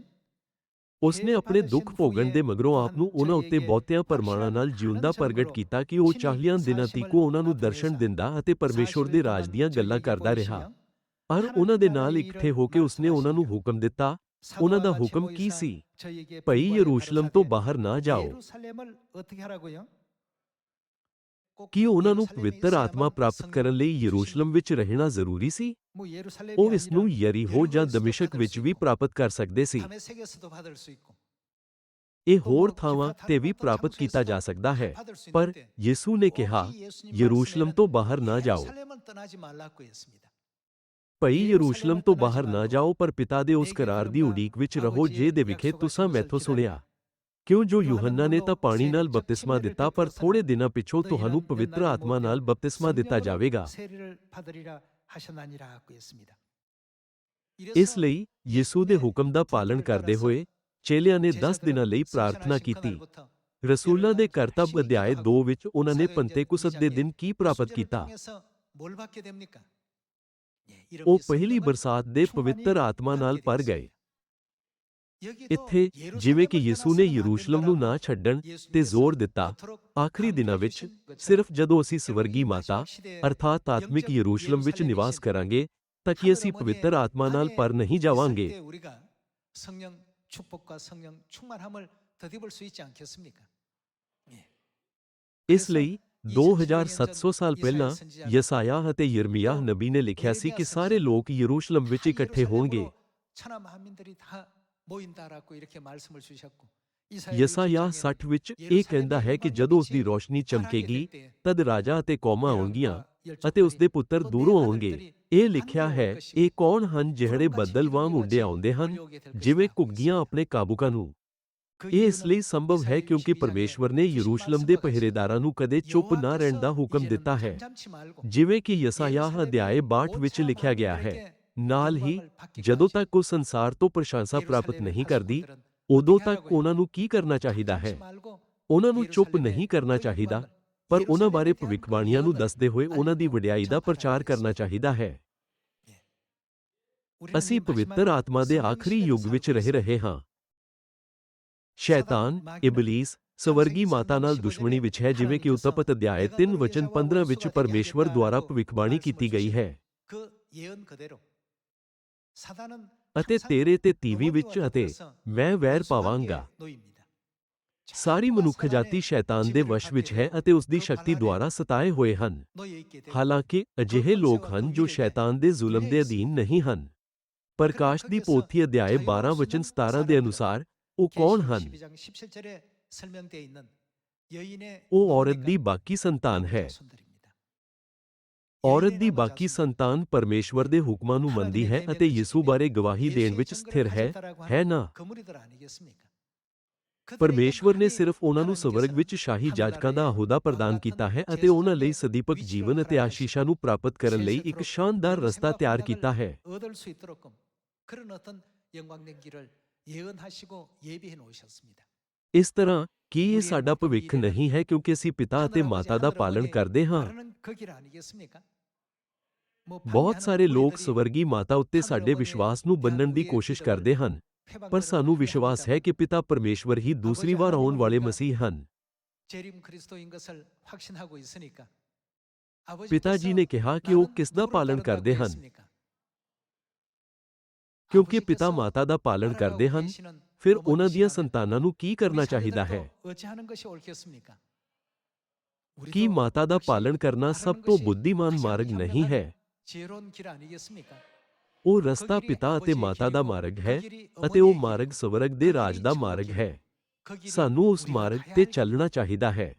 ਉਸਨੇ ਆਪਣੇ ਦੁੱਖ ਭੋਗਣ ਦੇ ਮਗਰੋਂ ਆਪ ਨੂੰ ਉਹਨਾਂ ਉੱਤੇ ਬਹੁਤਿਆਂ ਪਰਮਾਣਾਂ ਨਾਲ ਜਿਉਂਦਾ ਪ੍ਰਗਟ ਕੀਤਾ ਕਿ ਉਹ ਚਾਹਲੀਆਂ ਦਿਨਾਂ ਤੀਕੋ ਉਹਨਾਂ ਨੂੰ ਦਰਸ਼ਨ ਦਿੰਦਾ ਅਤੇ ਪਰਮੇਸ਼ਵਰ ਦੇ ਰਾਜ ਦੀਆਂ ਗੱਲਾਂ ਕਰਦਾ ਰਿਹਾ। ਪਰ ਉਹਨਾਂ ਦੇ ਨਾਲ ਇਕੱਠੇ ਹੋ ਕੇ ਉਸਨੇ ਉਹਨਾਂ ਨੂੰ ਹੁਕਮ ਦਿੱਤਾ ਉਹਨਾਂ ਦਾ ਹੁਕਮ ਕੀ ਸੀ? ਭਈ ਯਰੂਸ਼ਲਮ ਤੋਂ ਬਾਹਰ ਨਾ ਜਾਓ। ਕੀ ਉਹਨਾਂ ਨੂੰ ਪਵਿੱਤਰ ਆਤਮਾ ਪ੍ਰਾਪਤ ਕਰਨ ਲਈ ਯਰੂਸ਼ਲਮ ਵਿੱਚ ਰਹਿਣਾ ਜ਼ਰੂਰੀ ਸੀ? ਉਹ ਇਸ ਨੂੰ ਯਰੀਹੋ ਜਾਂ ਦਮਿਸ਼ਕ ਵਿੱਚ ਵੀ ਪ੍ਰਾਪਤ ਕਰ ਸਕਦੇ ਸੀ। ਇਹ ਹੋਰ ਥਾਵਾਂ ਤੇ ਵੀ ਪ੍ਰਾਪਤ ਕੀਤਾ ਜਾ ਸਕਦਾ ਹੈ। ਪਰ ਯਿਸੂ ਨੇ ਕਿਹਾ, ਯਰੂਸ਼ਲਮ ਤੋਂ ਬਾਹਰ ਨਾ ਜਾਓ। ਭਈ ਯਰੂਸ਼ਲਮ ਤੋਂ ਬਾਹਰ ਨਾ ਜਾਓ, ਪਰ ਪਿਤਾ ਦੇ ਉਸ ਕਰਾਰ ਦੀ ਉਡੀਕ ਵਿੱਚ ਰਹੋ, ਜੇ ਦੇ ਵਿਖੇ ਤੁਸਾਂ ਮੈਥੋਂ ਸੁਣਿਆ। ਕਿਉਂ ਜੋ ਯੂਹੰਨਾ ਨੇ ਤਾਂ ਪਾਣੀ ਨਾਲ ਬਪਤਿਸਮਾ ਦਿੱਤਾ ਪਰ ਥੋੜੇ ਦਿਨਾਂ ਪਿਛੋਂ ਤੁਹਾਨੂੰ ਪਵਿੱਤਰ ਆਤਮਾ ਨਾਲ ਬਪਤਿਸਮਾ ਦਿੱਤਾ ਜਾਵੇਗਾ। ਇਸ ਲਈ ਯਿਸੂ ਦੇ ਹੁਕਮ ਦਾ ਪਾਲਣ ਕਰਦੇ ਹੋਏ ਚੇਲਿਆਂ ਨੇ 10 ਦਿਨਾਂ ਲਈ ਪ੍ਰਾਰਥਨਾ ਕੀਤੀ। ਰਸੂਲਾਂ ਦੇ ਕਰਤੱਵ ਅਧਿਆਇ 2 ਵਿੱਚ ਉਹਨਾਂ ਨੇ ਪੰਤੇਕੁਸਤ ਦੇ ਦਿਨ ਕੀ ਪ੍ਰਾਪਤ ਕੀਤਾ? ਉਹ ਪਹਿਲੀ ਬਰਸਾਤ ਦੇ ਪਵਿੱਤਰ ਆਤਮਾ ਨਾਲ ਭਰ ਗਏ। ਇੱਥੇ ਜਿਵੇਂ ਕਿ ਯਿਸੂ ਨੇ ਯਰੂਸ਼ਲਮ ਨੂੰ ਨਾ ਛੱਡਣ ਤੇ ਜ਼ੋਰ ਦਿੱਤਾ ਆਖਰੀ ਦਿਨਾਂ ਵਿੱਚ ਸਿਰਫ ਜਦੋਂ ਅਸੀਂ ਸਵਰਗੀ ਮਾਤਾ ਅਰਥਾਤ ਆਤਮਿਕ ਯਰੂਸ਼ਲਮ ਵਿੱਚ ਨਿਵਾਸ ਕਰਾਂਗੇ ਤਾਂ ਕਿ ਅਸੀਂ ਪਵਿੱਤਰ ਆਤਮਾ ਨਾਲ ਪਰ ਨਹੀਂ ਜਾਵਾਂਗੇ ਇਸ ਲਈ 2700 ਸਾਲ ਪਹਿਲਾਂ ਯਸਾਇਆ ਅਤੇ ਯਰਮੀਯਾਹ ਨਬੀ ਨੇ ਲਿਖਿਆ ਸੀ ਕਿ ਸਾਰੇ ਲੋਕ ਯਰੂਸ਼ਲਮ ਵਿੱਚ ਇਕੱਠੇ ਹੋਣਗੇ ਯਸਾਇਆ 60 ਵਿੱਚ ਇਹ ਕਹਿੰਦਾ ਹੈ ਕਿ ਜਦੋਂ ਉਸ ਦੀ ਰੋਸ਼ਨੀ ਚਮਕੇਗੀ ਤਦ ਰਾਜਾ ਅਤੇ ਕੌਮਾਂ ਆਉਣਗੀਆਂ ਅਤੇ ਉਸ ਦੇ ਪੁੱਤਰ ਦੂਰੋਂ ਆਉਣਗੇ ਇਹ ਲਿਖਿਆ ਹੈ ਇਹ ਕੌਣ ਹਨ ਜਿਹੜੇ ਬੱਦਲ ਵਾਂਗ ਉੱਡੇ ਆਉਂਦੇ ਹਨ ਜਿਵੇਂ ਘੁੱਗੀਆਂ ਆਪਣੇ ਕਾਬੂਕਾਂ ਨੂੰ ਇਹ ਇਸ ਲਈ ਸੰਭਵ ਹੈ ਕਿਉਂਕਿ ਪਰਮੇਸ਼ਵਰ ਨੇ ਯਰੂਸ਼ਲਮ ਦੇ ਪਹਿਰੇਦਾਰਾਂ ਨੂੰ ਕਦੇ ਚੁੱਪ ਨਾ ਰਹਿਣ ਦਾ ਹੁਕਮ ਦਿੱਤਾ ਹੈ ਜਿਵੇਂ ਕਿ ਯਸਾਇਆ ਅਧਿਆਏ 62 ਵਿੱਚ ਲਿਖਿਆ ਗਿਆ ਹੈ ਨਾਲ ਹੀ ਜਦੋਂ ਤੱਕ ਉਹ ਸੰਸਾਰ ਤੋਂ ਪ੍ਰਸ਼ੰਸਾ ਪ੍ਰਾਪਤ ਨਹੀਂ ਕਰਦੀ ਉਦੋਂ ਤੱਕ ਉਹਨਾਂ ਨੂੰ ਕੀ ਕਰਨਾ ਚਾਹੀਦਾ ਹੈ? ਉਹਨਾਂ ਨੂੰ ਚੁੱਪ ਨਹੀਂ ਕਰਨਾ ਚਾਹੀਦਾ ਪਰ ਉਹਨਾਂ ਬਾਰੇ ਭਵਿੱਖਬਾਣੀਆਂ ਨੂੰ ਦੱਸਦੇ ਹੋਏ ਉਹਨਾਂ ਦੀ ਵਡਿਆਈ ਦਾ ਪ੍ਰਚਾਰ ਕਰਨਾ ਚਾਹੀਦਾ ਹੈ। ਅਸੀਂ ਪਵਿੱਤਰ ਆਤਮਾ ਦੇ ਆਖਰੀ ਯੁੱਗ ਵਿੱਚ ਰਹਿ ਰਹੇ ਹਾਂ। ਸ਼ੈਤਾਨ ਇਬਲੀਸ ਸਵਰਗੀ ਮਾਤਾ ਨਾਲ ਦੁਸ਼ਮਣੀ ਵਿੱਚ ਹੈ ਜਿਵੇਂ ਕਿ ਉਤਪਤ ਅਧਿਆਇ 3 ਵਚਨ 15 ਵਿੱਚ ਪਰਮੇਸ਼ਵਰ ਦੁਆਰਾ ਭਵਿੱਖਬਾਣੀ ਕੀਤੀ ਗਈ ਹੈ। ਅਤੇ ਤੇਰੇ ਤੇ ਤੀਵੀ ਵਿੱਚ ਅਤੇ ਮੈਂ ਵੈਰ ਪਾਵਾਂਗਾ। ਸਾਰੀ ਮਨੁੱਖ ਜਾਤੀ ਸ਼ੈਤਾਨ ਦੇ ਵਸ਼ ਵਿੱਚ ਹੈ ਅਤੇ ਉਸ ਦੀ ਸ਼ਕਤੀ ਦੁਆਰਾ ਸਤਾਏ ਹੋਏ ਹਨ। ਹਾਲਾਂਕਿ ਅਜਿਹੇ ਲੋਕ ਹਨ ਜੋ ਸ਼ੈਤਾਨ ਦੇ ਜ਼ੁਲਮ ਦੇ ਅਧੀਨ ਨਹੀਂ ਹਨ। ਪ੍ਰਕਾਸ਼ ਦੀ ਪੋਥੀ ਅਧਿਆਇ 12 ਵਚਨ 17 ਦੇ ਅਨੁਸਾਰ ਉਹ ਕੌਣ ਹਨ? ਉਹ ਔਰਤ ਦੀ ਬਾਕੀ ਸੰਤਾਨ ਹੈ। ਔਰਤ ਦੀ ਬਾਕੀ ਸੰਤਾਨ ਪਰਮੇਸ਼ਵਰ ਦੇ ਹੁਕਮਾਂ ਨੂੰ ਮੰਨਦੀ ਹੈ ਅਤੇ ਯਿਸੂ ਬਾਰੇ ਗਵਾਹੀ ਦੇਣ ਵਿੱਚ ਸਥਿਰ ਹੈ ਹੈ ਨਾ? ਪਰਮੇਸ਼ਵਰ ਨੇ ਸਿਰਫ ਉਹਨਾਂ ਨੂੰ ਸਵਰਗ ਵਿੱਚ ਸ਼ਾਹੀ ਜਾਜਕਾਂ ਦਾ ਅਹੁਦਾ ਪ੍ਰਦਾਨ ਕੀਤਾ ਹੈ ਅਤੇ ਉਹਨਾਂ ਲਈ ਸਦੀਪਕ ਜੀਵਨ ਅਤੇ ਆਸ਼ੀਸ਼ਾਂ ਨੂੰ ਪ੍ਰਾਪਤ ਕਰਨ ਲਈ ਇੱਕ ਸ਼ਾਨਦਾਰ ਰਸਤਾ ਤਿਆਰ ਕੀਤਾ ਹੈ। ਇਸ ਤਰ੍ਹਾਂ, ਕੀ ਇਹ ਸਾਡਾ ਭਵਿੱਖ ਨਹੀਂ ਹੈ ਕਿਉਂਕਿ ਅਸੀਂ ਪਿਤਾ ਅਤੇ ਮਾਤਾ ਦਾ ਪਾਲਣ ਕਰਦੇ ਹਾਂ? ਬਹੁਤ ਸਾਰੇ ਲੋਕ ਸਵਰਗੀ ਮਾਤਾ ਉੱਤੇ ਸਾਡੇ ਵਿਸ਼ਵਾਸ ਨੂੰ ਬੰਨਣ ਦੀ ਕੋਸ਼ਿਸ਼ ਕਰਦੇ ਹਨ ਪਰ ਸਾਨੂੰ ਵਿਸ਼ਵਾਸ ਹੈ ਕਿ ਪਿਤਾ ਪਰਮੇਸ਼ਵਰ ਹੀ ਦੂਸਰੀ ਵਾਰ ਆਉਣ ਵਾਲੇ ਮਸੀਹ ਹਨ ਪਿਤਾ ਜੀ ਨੇ ਕਿਹਾ ਕਿ ਉਹ ਕਿਸ ਦਾ ਪਾਲਣ ਕਰਦੇ ਹਨ ਕਿਉਂਕਿ ਪਿਤਾ ਮਾਤਾ ਦਾ ਪਾਲਣ ਕਰਦੇ ਹਨ ਫਿਰ ਉਹਨਾਂ ਦੀਆਂ ਸੰਤਾਨਾਂ ਨੂੰ ਕੀ ਕਰਨਾ ਚਾਹੀਦਾ ਹੈ ਕੀ ਮਾਤਾ ਦਾ ਪਾਲਣ ਕਰਨਾ ਸਭ ਤੋਂ ਬੁੱਧੀਮਾਨ ਮਾਰਗ ਨਹੀਂ ਹੈ ਉਹ ਰਸਤਾ ਪਿਤਾ ਅਤੇ ਮਾਤਾ ਦਾ ਮਾਰਗ ਹੈ ਅਤੇ ਉਹ ਮਾਰਗ ਸਵਰਗ ਦੇ ਰਾਜ ਦਾ ਮਾਰਗ ਹੈ ਸਾਨੂੰ ਉਸ ਮਾਰਗ ਤੇ ਚੱਲਣਾ ਚਾਹੀਦਾ ਹੈ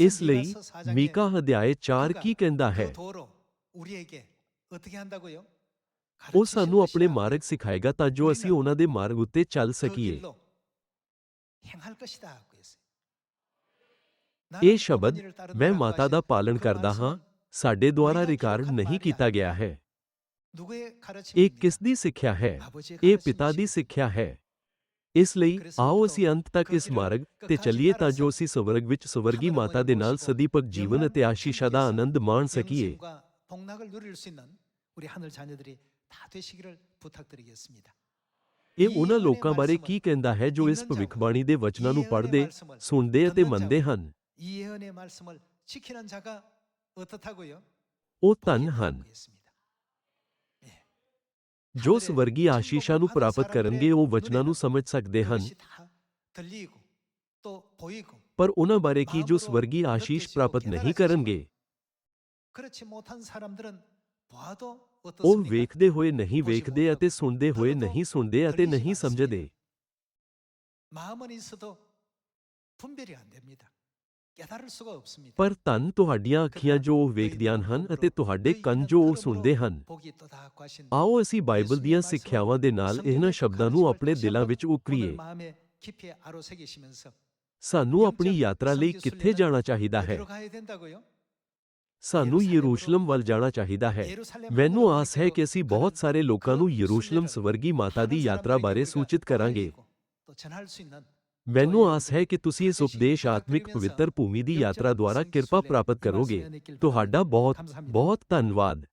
ਇਸ ਲਈ ਮੀਕਾ ਅਧਿਆਇ 4 ਕੀ ਕਹਿੰਦਾ ਹੈ ਉਹ ਸਾਨੂੰ ਆਪਣੇ ਮਾਰਗ ਸਿਖਾਏਗਾ ਤਾਂ ਜੋ ਅਸੀਂ ਉਹਨਾਂ ਦੇ ਮਾਰਗ ਉੱਤੇ ਚੱਲ ਸਕੀਏ ਇਹ ਸ਼ਬਦ ਮੈਂ ਮਾਤਾ ਦਾ ਪਾਲਣ ਕਰਦਾ ਹਾਂ ਸਾਡੇ ਦੁਆਰਾ ਰਿਕਾਰਡ ਨਹੀਂ ਕੀਤਾ ਗਿਆ ਹੈ ਇਹ ਕਿਸ ਦੀ ਸਿੱਖਿਆ ਹੈ ਇਹ ਪਿਤਾ ਦੀ ਸਿੱਖਿਆ ਹੈ ਇਸ ਲਈ ਆਓ ਅਸੀਂ ਅੰਤ ਤੱਕ ਇਸ ਮਾਰਗ ਤੇ ਚੱਲੀਏ ਤਾਂ ਜੋ ਅਸੀਂ ਸਵਰਗ ਵਿੱਚ ਸਵਰਗੀ ਮਾਤਾ ਦੇ ਨਾਲ ਸਦੀਪਕ ਜੀਵਨ ਅਤੇ ਆਸ਼ੀਸ਼ਾਂ ਦਾ ਆਨੰਦ ਮਾਣ ਸਕੀਏ 복락을 누릴 수 있는 우리 하늘 자녀들이 다 되시기를 부탁드리겠습니다. ਇਹ ਉਹਨਾਂ ਲੋਕਾਂ ਬਾਰੇ ਕੀ ਕਹਿੰਦਾ ਹੈ ਜੋ ਇਸ ਭਵਿੱਖਬਾਣੀ ਦੇ ਵਚਨਾਂ ਨੂੰ ਪੜ੍ਹਦੇ ਸੁਣਦੇ ਅਤੇ ਮੰਨਦੇ ਹਨ 이 예언의 말씀을 지키는 자가 어떻다고요? ਉਹ ਹਨ ਜੋ ਸਵਰਗੀ ਆਸ਼ੀਸ਼ਾਂ ਨੂੰ ਪ੍ਰਾਪਤ ਕਰਨਗੇ ਉਹ ਵਚਨਾਂ ਨੂੰ ਸਮਝ ਸਕਦੇ ਹਨ ਪਰ ਉਹਨਾਂ ਬਾਰੇ ਕੀ ਜੋ ਸਵਰਗੀ ਆਸ਼ੀਸ਼ ਪ੍ਰਾਪਤ ਨਹੀਂ ਕਰਨਗੇ ਉਹ ਵੇਖਦੇ ਹੋਏ ਨਹੀਂ ਵੇਖਦੇ ਅਤੇ ਸੁਣਦੇ ਹੋਏ ਨਹੀਂ ਸੁਣਦੇ ਅਤੇ ਨਹੀਂ ਸਮਝਦੇ ਪਰ ਧੰਨ ਤੁਹਾਡੀਆਂ ਅੱਖੀਆਂ ਜੋ ਉਹ ਵੇਖਦੀਆਂ ਹਨ ਅਤੇ ਤੁਹਾਡੇ ਕੰਨ ਜੋ ਉਹ ਸੁਣਦੇ ਹਨ। ਆਓ ਅਸੀਂ ਬਾਈਬਲ ਦੀਆਂ ਸਿੱਖਿਆਵਾਂ ਦੇ ਨਾਲ ਇਹਨਾਂ ਸ਼ਬਦਾਂ ਨੂੰ ਆਪਣੇ ਦਿਲਾਂ ਵਿੱਚ ਉਕਰੀਏ। ਸਾਨੂੰ ਆਪਣੀ ਯਾਤਰਾ ਲਈ ਕਿੱਥੇ ਜਾਣਾ ਚਾਹੀਦਾ ਹੈ? ਸਾਨੂੰ ਯਰੂਸ਼ਲਮ ਵੱਲ ਜਾਣਾ ਚਾਹੀਦਾ ਹੈ। ਮੈਨੂੰ ਆਸ ਹੈ ਕਿ ਅਸੀਂ ਬਹੁਤ ਸਾਰੇ ਲੋਕਾਂ ਨੂੰ ਯਰੂਸ਼ਲਮ ਸਵਰਗੀ ਮਾਤਾ ਦੀ ਯਾਤਰਾ ਬਾਰੇ ਸੂਚਿਤ ਕਰਾਂਗੇ। ਮੈਨੂੰ ਆਸ ਹੈ ਕਿ ਤੁਸੀਂ ਇਸ ਉਪਦੇਸ਼ ਆਤਮਿਕ ਪਵਿੱਤਰ ਭੂਮੀ ਦੀ ਯਾਤਰਾ ਦੁਆਰਾ ਕਿਰਪਾ ਪ੍ਰਾਪਤ ਕਰੋਗੇ ਤੁਹਾਡਾ ਬਹੁਤ ਬਹੁਤ ਧੰਨਵਾਦ